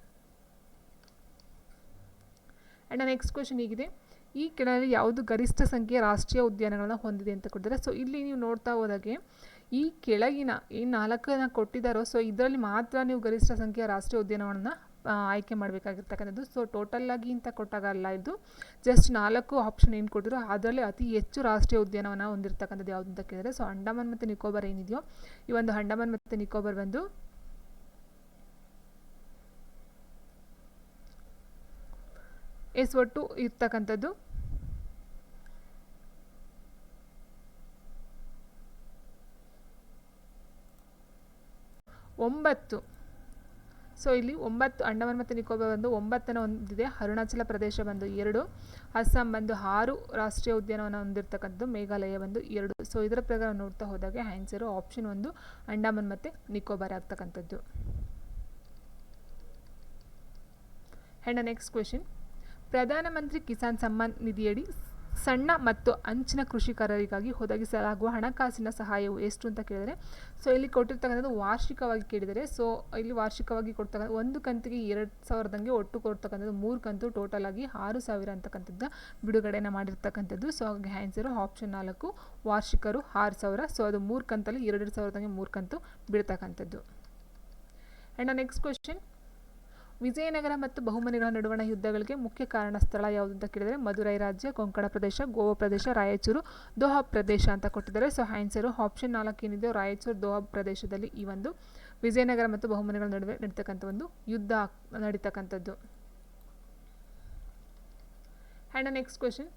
ಆ್ಯಂಡ್ ನೆಕ್ಸ್ಟ್ ಕ್ವಶನ್ ಹೀಗಿದೆ. ಈ ಕೆಳಗೆ ಯಾವುದು ಗರಿಷ್ಠ ಸಂಖ್ಯೆಯ ರಾಷ್ಟ್ರೀಯ ಉದ್ಯಾನಗಳನ್ನು ಹೊಂದಿದೆ ಅಂತ ಕೊಟ್ಟಿದ್ದಾರೆ ಸೊ ಇಲ್ಲಿ ನೀವು ನೋಡ್ತಾ ಹೋದಾಗೆ, ಈ ಕೆಳಗಿನ, ಈ ನಾಲ್ಕನ್ನು ಕೊಟ್ಟಿದ್ದಾರೋ ಸೊ ಇದರಲ್ಲಿ ಮಾತ್ರ ನೀವು ಗರಿಷ್ಠ ಸಂಖ್ಯೆಯ ರಾಷ್ಟ್ರೀಯ ಉದ್ಯಾನವನವನ್ನು ಆಯ್ಕೆ ಮಾಡಬೇಕಾಗಿರ್ತಕ್ಕಂಥದ್ದು. ಸೊ ಟೋಟಲ್ಲಾಗಿ ಅಂತ ಕೊಟ್ಟಾಗಲ್ಲ ಇದು. ಜಸ್ಟ್ ನಾಲ್ಕು ಆಪ್ಷನ್ ಏನು ಕೊಟ್ಟಿದ್ರು ಅದರಲ್ಲಿ ಅತಿ ಹೆಚ್ಚು ರಾಷ್ಟ್ರೀಯ ಉದ್ಯಾನವನ ಹೊಂದಿರತಕ್ಕಂಥದ್ದು ಯಾವುದು ಅಂತ ಕೇಳಿದರೆ ಸೊ ಅಂಡಮಾನ್ ಮತ್ತು ನಿಕೋಬಾರ್ ಏನಿದೆಯೋ, ಈ ಒಂದು ಅಂಡಮಾನ್ ಮತ್ತು ನಿಕೋಬಾರ್ ಬಂದು ಎಸ್ ಒಟ್ಟು ಇರ್ತಕ್ಕಂಥದ್ದು. ಒಂಬತ್ತು. ಸೊ ಇಲ್ಲಿ ಒಂಬತ್ತು, ಅಂಡಮಾನ್ ಮತ್ತು ನಿಕೋಬಾರ್ ಬಂದು ಒಂಬತ್ತನ್ನು ಹೊಂದಿದೆ ಅರುಣಾಚಲ ಪ್ರದೇಶ ಬಂದು ಎರಡು. ಅಸ್ಸಾಂ ಬಂದು ಆರು. ರಾಷ್ಟ್ರೀಯ ಉದ್ಯಾನವನ ಹೊಂದಿರತಕ್ಕಂಥದ್ದು ಮೇಘಾಲಯ ಬಂದು ಎರಡು. ಸೊ ಇದರ ಪ್ರಕಾರ ನೋಡ್ತಾ ಹೋದಾಗ ಆನ್ಸರು ಆಪ್ಷನ್ ಒಂದು ಅಂಡಮಾನ್ ಮತ್ತು ನಿಕೋಬಾರ್ ಆಗ್ತಕ್ಕಂಥದ್ದು. ಆ್ಯಂಡ್ ನೆಕ್ಸ್ಟ್ ಕ್ವೆಶನ್ ಪ್ರಧಾನಮಂತ್ರಿ ಕಿಸಾನ್ ಸಮ್ಮಾನ್ ನಿಧಿಯಡಿ ಸಣ್ಣ ಮತ್ತು ಅಂಚಿನ ಕೃಷಿಕರರಿಗಾಗಿ ಒದಗಿಸಲಾಗುವ ಹಣಕಾಸಿನ ಸಹಾಯವು ಎಷ್ಟು ಅಂತ ಕೇಳಿದರೆ ಸೊ ಇಲ್ಲಿ ಕೊಟ್ಟಿರ್ತಕ್ಕಂಥದ್ದು ವಾರ್ಷಿಕವಾಗಿ ಕೇಳಿದರೆ ಸೊ ಇಲ್ಲಿ ವಾರ್ಷಿಕವಾಗಿ ಕೊಡ್ತಕ್ಕಂಥ ಒಂದು ಕಂತಿಗೆ ಎರಡು ಸಾವಿರದಂಗೆ ಒಟ್ಟು ಕೊಡ್ತಕ್ಕಂಥದ್ದು ಮೂರು ಕಂತು ಟೋಟಲ್ ಆಗಿ ಆರು ಸಾವಿರ ಅಂತಕ್ಕಂಥದ್ದು ಬಿಡುಗಡೆನ ಮಾಡಿರ್ತಕ್ಕಂಥದ್ದು. ಸೊ ಹಾಗೆ ಆನ್ಸರು ಆಪ್ಷನ್ ನಾಲ್ಕು, ವಾರ್ಷಿಕರು ಆರು ಸಾವಿರ ಸೊ ಅದು ಮೂರು ಕಂತಲ್ಲಿ ಎರಡು ಸಾವಿರದಂಗೆ ಮೂರು ಕಂತು ಬಿಡ್ತಕ್ಕಂಥದ್ದು. ಆ್ಯಂಡ್ ನೆಕ್ಸ್ಟ್ ಕ್ವೆಶನ್ ವಿಜಯನಗರ ಮತ್ತು ಬಹುಮನಿಗಳ ನಡುವಣ ಯುದ್ಧಗಳಿಗೆ ಮುಖ್ಯ ಕಾರಣ ಸ್ಥಳ ಯಾವುದು ಅಂತ ಕೇಳಿದರೆ ಮಧುರೈ ರಾಜ್ಯ, ಕೊಂಕಣ ಪ್ರದೇಶ, ಗೋವಾ ಪ್ರದೇಶ, ರಾಯಚೂರು, ದೋಹಾ ಪ್ರದೇಶ ಅಂತ ಕೊಟ್ಟಿದ್ದಾರೆ. ಸೊ ಆನ್ಸರು ಆಪ್ಷನ್ ನಾಲ್ಕು ಏನಿದೆ? ರಾಯಚೂರು, ದೋಹಾ ಪ್ರದೇಶದಲ್ಲಿ ಈ ಒಂದು ವಿಜಯನಗರ ಮತ್ತು ಬಹುಮನಿಗಳ ನಡುವೆ ನಡೀತಕ್ಕಂಥ ಒಂದು ಯುದ್ಧ ನಡೀತಕ್ಕಂಥದ್ದು. ಆ್ಯಂಡ್ ನೆಕ್ಸ್ಟ್ ಕ್ವೆಶನ್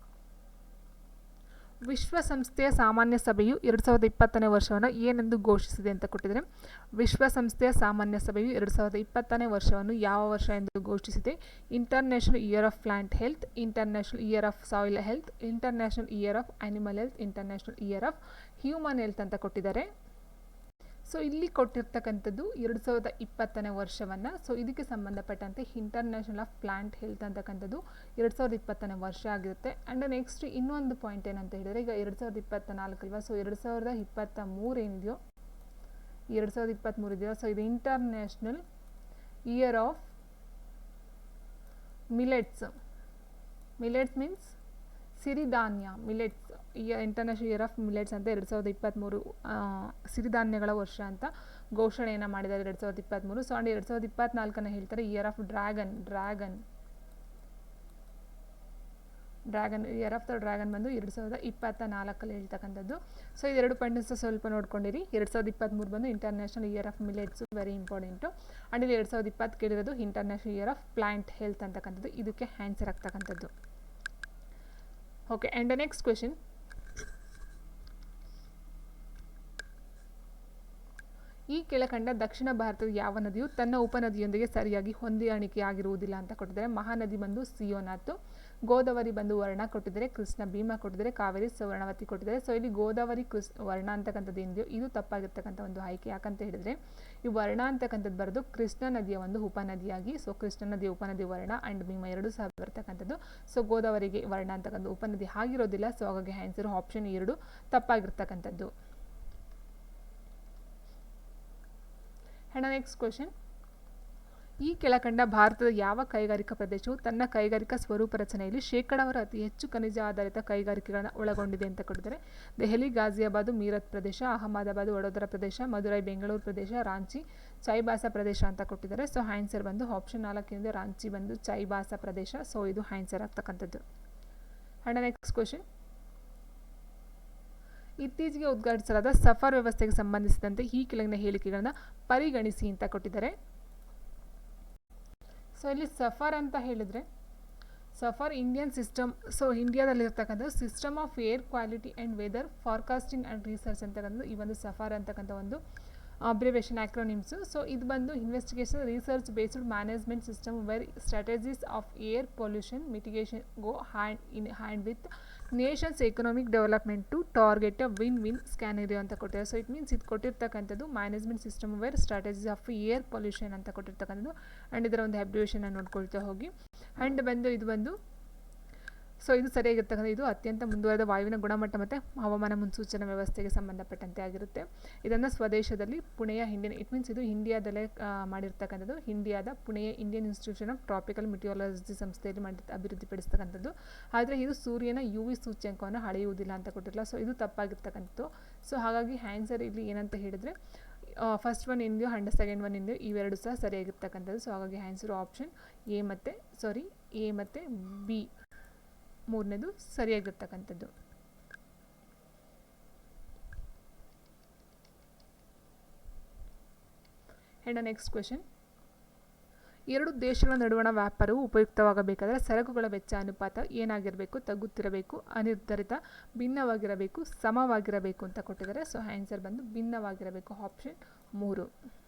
ವಿಶ್ವಸಂಸ್ಥೆಯ ಸಾಮಾನ್ಯ ಸಭೆಯು ಎರಡು ಸಾವಿರದ ಇಪ್ಪತ್ತನೇ ವರ್ಷವನ್ನು ಏನೆಂದು ಘೋಷಿಸಿದೆ ಅಂತ ಕೊಟ್ಟಿದ್ದಾರೆ. ವಿಶ್ವಸಂಸ್ಥೆಯ ಸಾಮಾನ್ಯ ಸಭೆಯು ಎರಡು ಸಾವಿರದ ಇಪ್ಪತ್ತನೇ ವರ್ಷವನ್ನು ಯಾವ ವರ್ಷ ಎಂದು ಘೋಷಿಸಿದೆ? International year of plant health international year of soil health international year of animal health international year of human health ಅಂತ ಕೊಟ್ಟಿದ್ದಾರೆ. ಸೊ ಇಲ್ಲಿ ಕೊಟ್ಟಿರ್ತಕ್ಕಂಥದ್ದು ಎರಡು ಸಾವಿರದ ಇಪ್ಪತ್ತನೇ ವರ್ಷವನ್ನು. ಸೊ ಇದಕ್ಕೆ ಸಂಬಂಧಪಟ್ಟಂತೆ ಇಂಟರ್ನ್ಯಾಷನಲ್ ಆಫ್ ಪ್ಲಾಂಟ್ ಹೆಲ್ತ್ ಅಂತಕ್ಕಂಥದ್ದು ಎರಡು ಸಾವಿರದ ಇಪ್ಪತ್ತನೇ ವರ್ಷ ಆಗಿರುತ್ತೆ. ಆ್ಯಂಡ್ ನೆಕ್ಸ್ಟ್ ಇನ್ನೊಂದು ಪಾಯಿಂಟ್ ಏನಂತ ಹೇಳಿದರೆ, ಈಗ ಎರಡು ಸಾವಿರದ ಇಪ್ಪತ್ತ ನಾಲ್ಕಲ್ವಾ ಸೊ ಎರಡು ಸಾವಿರದ ಇಪ್ಪತ್ತ ಮೂರು ಏನಿದೆಯೋ ಎರಡು ಸಾವಿರದ ಇಪ್ಪತ್ತ್ಮೂರು ಇದೆಯೋ ಸೊ ಇದು international year of millets millets means ಸಿರಿಧಾನ್ಯ ಮಿಲೆಟ್ಸ್ ಇಯ ಇಂಟರ್ನ್ಯಾಷನಲ್ ಇಯರ್ ಆಫ್ ಮಿಲೆಟ್ಸ್ ಅಂತ ಎರಡು ಸಾವಿರದ ಇಪ್ಪತ್ತ್ಮೂರು ಸಿರಿಧಾನ್ಯಗಳ ವರ್ಷ ಅಂತ ಘೋಷಣೆಯನ್ನು ಮಾಡಿದ್ದಾರೆ ಎರಡು ಸಾವಿರದ ಇಪ್ಪತ್ತ್ಮೂರು ಸೊ ಅಂಡ್ ಎರಡು ಸಾವಿರದ ಇಪ್ಪತ್ನಾಲ್ಕನ್ನು ಹೇಳ್ತಾರೆ year of dragon dragon dragon year of the dragon ಬಂದು ಎರಡು ಸಾವಿರದ ಇಪ್ಪತ್ತ ನಾಲ್ಕಲ್ಲಿ ಹೇಳ್ತಕ್ಕಂಥದ್ದು. ಸೊ ಇದೆರಡು ಪಾಯಿಂಟ್ಸ್ ಸ್ವಲ್ಪ ನೋಡ್ಕೊಂಡಿರಿ. ಎರಡು ಸಾವಿರದ ಇಪ್ಪತ್ತ್ಮೂರು ಬಂದು international year of millets very important and ಇಲ್ಲಿ ಎರಡು ಸಾವಿರದ ಇಪ್ಪತ್ತು ಕೇಳಿರೋದು international year of plant health ಅಂತಕ್ಕಂಥದ್ದು. ಇದಕ್ಕೆ ಆನ್ಸರ್ ಆಗ್ತಕ್ಕಂಥದ್ದು. ಓಕೆ ಆ್ಯಂಡ್ ನೆಕ್ಸ್ಟ್ ಕ್ವೆಶನ್ ಈ ಕೆಳಕಂಡ ದಕ್ಷಿಣ ಭಾರತದ ಯಾವ ನದಿಯು ತನ್ನ ಉಪನದಿಯೊಂದಿಗೆ ಸರಿಯಾಗಿ ಹೊಂದಾಣಿಕೆಯಾಗಿರುವುದಿಲ್ಲ ಅಂತ ಕೊಟ್ಟಿದ್ದಾರೆ. ಮಹಾನದಿ ಬಂದು ಸಿಯೋನಾಥು, ಗೋದಾವರಿ ಬಂದು ವರ್ಣ ಕೊಟ್ಟಿದ್ದಾರೆ, ಕೃಷ್ಣ ಭೀಮ ಕೊಟ್ಟಿದ್ದಾರೆ, ಕಾವೇರಿ ಸುವರ್ಣವತಿ ಕೊಟ್ಟಿದ್ದಾರೆ. ಸೊ ಇಲ್ಲಿ ಗೋದಾವರಿ, ಕೃಷ್ಣ, ವರ್ಣ ಅಂತಕ್ಕಂಥದ್ದು ಏನಿದೆಯೋ ಇದು ತಪ್ಪಾಗಿರ್ತಕ್ಕಂಥ ಒಂದು ಆಯ್ಕೆ ಯಾಕಂತ ಹೇಳಿದ್ರೆ ಈ ವರ್ಣ ಅಂತಕ್ಕಂಥದ್ದು ಬರೆದು ಕೃಷ್ಣ ನದಿಯ ಒಂದು ಉಪನದಿಯಾಗಿ ಸೊ ಕೃಷ್ಣ ನದಿಯ ಉಪನದಿ ವರ್ಣ ಆ್ಯಂಡ್ ಭೀಮ ಎರಡು ಸಹ ಬರ್ತಕ್ಕಂಥದ್ದು. ಸೊ ಗೋದಾವರಿಗೆ ವರ್ಣ ಅಂತಕ್ಕಂಥ ಉಪನದಿ ಆಗಿರೋದಿಲ್ಲ ಸೊ ಹಾಗಾಗಿ ಆನ್ಸರ್ ಆಪ್ಷನ್ ಎರಡು ತಪ್ಪಾಗಿರ್ತಕ್ಕಂಥದ್ದು. ಆ್ಯಂಡ್ ನೆಕ್ಸ್ಟ್ ಕ್ವೆಶನ್ ಈ ಕೆಳಕಂಡ ಭಾರತದ ಯಾವ ಕೈಗಾರಿಕಾ ಪ್ರದೇಶವು ತನ್ನ ಕೈಗಾರಿಕಾ ಸ್ವರೂಪ ರಚನೆಯಲ್ಲಿ ಶೇಕಡಾವಾರು ಅತಿ ಹೆಚ್ಚು ಖನಿಜ ಆಧಾರಿತ ಕೈಗಾರಿಕೆಗಳನ್ನು ಒಳಗೊಂಡಿದೆ ಅಂತ ಕೊಟ್ಟಿದ್ದಾರೆ. ದೆಹಲಿ ಗಾಜಿಯಾಬಾದ್ ಮೀರತ್ ಪ್ರದೇಶ, ಅಹಮದಾಬಾದ್, ವಡೋದರ ಪ್ರದೇಶ ಮಧುರೈ ಬೆಂಗಳೂರು ಪ್ರದೇಶ, ರಾಂಚಿ ಚೈಬಾಸ ಪ್ರದೇಶ ಅಂತ ಕೊಟ್ಟಿದ್ದಾರೆ. ಸೊ ಆನ್ಸರ್ ಬಂದು ಆಪ್ಷನ್ ನಾಲ್ಕಿನಿಂದ ರಾಂಚಿ ಬಂದು ಚೈಬಾಸ ಪ್ರದೇಶ. ಸೊ, ಇದು ಆನ್ಸರ್ ಆಗ್ತಕ್ಕಂಥದ್ದು. ಆ್ಯಂಡ್ ನೆಕ್ಸ್ಟ್ ಕ್ವಶನ್ ಇತ್ತೀಚೆಗೆ ಉದ್ಘಾಟಿಸಲಾದ ಸಫರ್ ವ್ಯವಸ್ಥೆಗೆ ಸಂಬಂಧಿಸಿದಂತೆ ಈ ಕೆಳಗಿನ ಹೇಳಿಕೆಗಳನ್ನು ಪರಿಗಣಿಸಿ ಅಂತ ಕೊಟ್ಟಿದ್ದಾರೆ. ಸೊ ಇಲ್ಲಿ ಸಫರ್ ಅಂತ ಹೇಳಿದರೆ suffer Indian system so ಇಂಡಿಯಾದಲ್ಲಿರ್ತಕ್ಕಂಥ system of air quality and weather forecasting and research ಅಂತಕ್ಕಂಥದ್ದು ಈ ಒಂದು ಸಫಾರ್ ಅಂತಕ್ಕಂಥ ಒಂದು ಅಬ್ರಿವೇಷನ್ ಆಕ್ರೋನಿಮ್ಸು ಸೊ ಇದು ಬಂದು investigation research based management system where strategies of air pollution mitigation go hand in hand with nation's economic development to target a win win scenario ಅಂತ ಕೊಟ್ಟಿದ್ದಾರೆ so it means ಇದು ಕೊಟ್ಟಿರ್ತಕ್ಕಂಥದ್ದು management system where strategies of air pollution ಅಂತ ಕೊಟ್ಟಿರ್ತಕ್ಕಂಥದ್ದು. And ಇದರ ಒಂದು abbreviation ನೋಡ್ಕೊಳ್ತಾ ಹೋಗಿ. ಆ್ಯಂಡ್ ಬಂದು ಇದು ಬಂದು ಸೊ ಇದು ಸರಿಯಾಗಿರ್ತಕ್ಕಂಥ ಇದು ಅತ್ಯಂತ ಮುಂದುವರೆದ ವಾಯುವಿನ ಗುಣಮಟ್ಟ ಮತ್ತು ಹವಾಮಾನ ಮುನ್ಸೂಚನಾ ವ್ಯವಸ್ಥೆಗೆ ಸಂಬಂಧಪಟ್ಟಂತೆ ಆಗಿರುತ್ತೆ. ಇದನ್ನು ಸ್ವದೇಶದಲ್ಲಿ ಪುಣೆಯ ಇಂಡಿಯನ್ ಇಟ್ ಮೀನ್ಸ್ ಇದು ಇಂಡಿಯಾದಲ್ಲೇ ಮಾಡಿರ್ತಕ್ಕಂಥದ್ದು. ಇಂಡಿಯಾದ ಪುಣೆಯ Indian institution of tropical meteorology ಸಂಸ್ಥೆಯಲ್ಲಿ ಮಾಡಿ ಅಭಿವೃದ್ಧಿಪಡಿಸ್ತಕ್ಕಂಥದ್ದು. ಆದರೆ ಇದು ಸೂರ್ಯನ ಯು ವಿ ಸೂಚ್ಯಂಕವನ್ನು ಅಳೆಯುವುದಿಲ್ಲ ಅಂತ ಕೊಟ್ಟಿರಲ್ಲ ಸೊ ಇದು ತಪ್ಪಾಗಿರ್ತಕ್ಕಂಥದ್ದು. ಸೊ ಹಾಗಾಗಿ ಆನ್ಸರ್ ಇಲ್ಲಿ ಏನಂತ ಹೇಳಿದರೆ ಫಸ್ಟ್ ಒನ್ ಇಂದಿಯೋ ಆ್ಯಂಡ್ ಸೆಕೆಂಡ್ ಒನ್ ಇಂದು ಇವೆರಡು ಸಹ ಸರಿಯಾಗಿರ್ತಕ್ಕಂಥದ್ದು. ಸೊ ಹಾಗಾಗಿ ಆನ್ಸರ್ ಆಪ್ಷನ್ ಎ ಮತ್ತು ಸಾರಿ ಎ ಮತ್ತು ಬಿ. ಮೂರನೇದು ಸರಿಯಾಗಿರ್ತಕ್ಕಂಥದ್ದು. ಆ್ಯಂಡ್ ನೆಕ್ಸ್ಟ್ ಕ್ವೆಶನ್ ಎರಡು ದೇಶಗಳ ನಡುವಣ ವ್ಯಾಪಾರವು ಉಪಯುಕ್ತವಾಗಬೇಕಾದರೆ ಸರಕುಗಳ ವೆಚ್ಚ ಅನುಪಾತ ಏನಾಗಿರಬೇಕು, ತಗ್ಗುತ್ತಿರಬೇಕು, ಅನಿರ್ಧರಿತ, ಭಿನ್ನವಾಗಿರಬೇಕು, ಸಮವಾಗಿರಬೇಕು ಅಂತ ಕೊಟ್ಟಿದ್ದಾರೆ. ಸೊ ಆನ್ಸರ್ ಬಂದು ಭಿನ್ನವಾಗಿರಬೇಕು. ಆಪ್ಷನ್ ಮೂರು.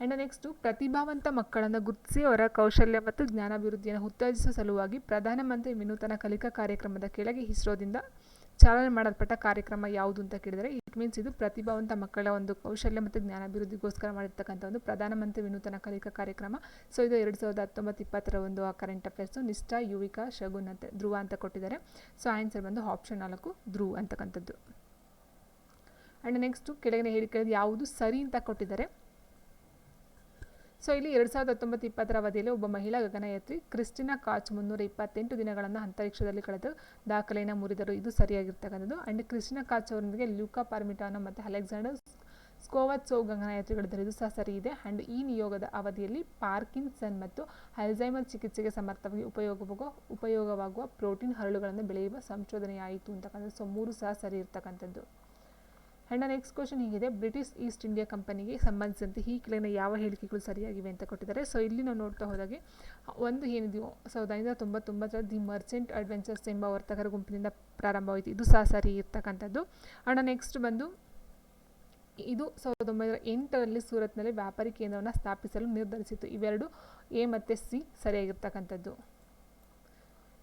ಆ್ಯಂಡ್ ನೆಕ್ಸ್ಟು ಪ್ರತಿಭಾವಂತ ಮಕ್ಕಳನ್ನು ಗುರುತಿಸಿ ಅವರ ಕೌಶಲ್ಯ ಮತ್ತು ಜ್ಞಾನಾಭಿವೃದ್ಧಿಯನ್ನು ಉತ್ತೇಜಿಸುವ ಸಲುವಾಗಿ ಪ್ರಧಾನಮಂತ್ರಿ ವಿನೂತನ ಕಲಿಕಾ ಕಾರ್ಯಕ್ರಮದ ಕೆಳಗೆ ಇಸ್ರೋದಿಂದ ಚಾಲನೆ ಮಾಡಲ್ಪಟ್ಟ ಕಾರ್ಯಕ್ರಮ ಯಾವುದು ಅಂತ ಕೇಳಿದರೆ ಇಟ್ ಮೀನ್ಸ್ ಇದು ಪ್ರತಿಭಾವಂತ ಮಕ್ಕಳ ಒಂದು ಕೌಶಲ್ಯ ಮತ್ತು ಜ್ಞಾನಾಭಿವೃದ್ಧಿಗೋಸ್ಕರ ಮಾಡಿರ್ತಕ್ಕಂಥ ಒಂದು ಪ್ರಧಾನಮಂತ್ರಿ ವಿನೂತನ ಕಲಿಕಾ ಕಾರ್ಯಕ್ರಮ. ಸೊ ಇದು ಎರಡು ಸಾವಿರದ ಹತ್ತೊಂಬತ್ತು ಇಪ್ಪತ್ತರ ಒಂದು ಕರೆಂಟ್ ಅಫೇರ್ಸು ನಿಷ್ಠಾ, ಯುವಿಕಾ, ಶಗುನ್ ಅಂತ ಧ್ರುವ ಅಂತ ಕೊಟ್ಟಿದ್ದಾರೆ. ಸೊ ಆನ್ಸರ್ ಬಂದು ಆಪ್ಷನ್ ನಾಲ್ಕು, ಧ್ರುವ ಅಂತಕ್ಕಂಥದ್ದು. ಆ್ಯಂಡ್ ನೆಕ್ಸ್ಟು ಕೆಳಗಿನ ಹೇಳಿಕೆಗಳು ಯಾವುದು ಸರಿ ಅಂತ ಕೊಟ್ಟಿದ್ದಾರೆ. ಸೊ ಇಲ್ಲಿ ಎರಡು ಸಾವಿರದ ಹತ್ತೊಂಬತ್ತು ಇಪ್ಪತ್ತರ ಅವಧಿಯಲ್ಲಿ ಒಬ್ಬ ಮಹಿಳಾ ಗಗನಯಾತ್ರಿ ಕ್ರಿಸ್ಟಿನಾ ಕಾಚ್ ಮುನ್ನೂರ ಇಪ್ಪತ್ತೆಂಟು ದಿನಗಳನ್ನು ಅಂತರಿಕ್ಷದಲ್ಲಿ ಕಳೆದು ದಾಖಲೆಯನ್ನು ಮುರಿದರು. ಇದು ಸರಿಯಾಗಿರ್ತಕ್ಕಂಥದ್ದು. ಅಂಡ್ ಕ್ರಿಸ್ಟಿನಾ ಕಾಚ್ ಅವರೊಂದಿಗೆ ಲ್ಯೂಕಾ ಪಾರ್ಮಿಟಾನೋ ಮತ್ತು ಅಲೆಕ್ಸಾಂಡರ್ ಸ್ಕೋವತ್ಸೋ ಗಗನಯಾತ್ರಿಗಳಿದ್ದರು ಇದು ಸಹ ಸರಿ ಇದೆ. ಆ್ಯಂಡ್ ಈ ನಿಯೋಗದ ಅವಧಿಯಲ್ಲಿ ಪಾರ್ಕಿನ್ಸನ್ ಮತ್ತು ಅಲ್ಝೈಮರ್ ಚಿಕಿತ್ಸೆಗೆ ಸಮರ್ಥವಾಗಿ ಉಪಯೋಗವಾಗುವ ಉಪಯೋಗವಾಗುವ ಪ್ರೋಟೀನ್ ಹರಳುಗಳನ್ನು ಬೆಳೆಯುವ ಸಂಶೋಧನೆಯಾಯಿತು ಅಂತಕ್ಕಂಥದ್ದು. ಸೊ ಮೂರು ಸಹ ಸರಿ ಇರ್ತಕ್ಕಂಥದ್ದು. ಆ್ಯಂಡ್ ನೆಕ್ಸ್ಟ್ ಕ್ವಶನ್ ಹೀಗಿದೆ. ಬ್ರಿಟಿಷ್ ಈಸ್ಟ್ ಇಂಡಿಯಾ ಕಂಪನಿಗೆ ಸಂಬಂಧಿಸಿದಂತೆ ಈ ಕೆಳಗಿನ ಯಾವ ಹೇಳಿಕೆಗಳು ಸರಿಯಾಗಿವೆ ಅಂತ ಕೊಟ್ಟಿದ್ದಾರೆ. ಸೊ ಇಲ್ಲಿ ನಾವು ನೋಡ್ತಾ ಹೋದಾಗೆ, ಒಂದು ಏನಿದೆಯೋ ಸಾವಿರದ ಐನೂರ ತೊಂಬತ್ತೊಂಬತ್ತರ ದಿ ಮರ್ಚೆಂಟ್ ಅಡ್ವೆಂಚರ್ಸ್ ಎಂಬ ವರ್ತಕರ ಗುಂಪಿನಿಂದ ಪ್ರಾರಂಭವಾಯಿತು. ಇದು ಸಹ ಸರಿ ಇರ್ತಕ್ಕಂಥದ್ದು. ಆ್ಯಂಡ್ ನೆಕ್ಸ್ಟ್ ಬಂದು, ಇದು ಸಾವಿರದ ಒಂಬೈನೂರ ಎಂಟರಲ್ಲಿ ಸೂರತ್ನಲ್ಲಿ ವ್ಯಾಪಾರಿ ಕೇಂದ್ರವನ್ನು ಸ್ಥಾಪಿಸಲು ನಿರ್ಧರಿಸಿತ್ತು. ಇವೆರಡು ಎ ಮತ್ತು ಸಿ ಸರಿಯಾಗಿರ್ತಕ್ಕಂಥದ್ದು.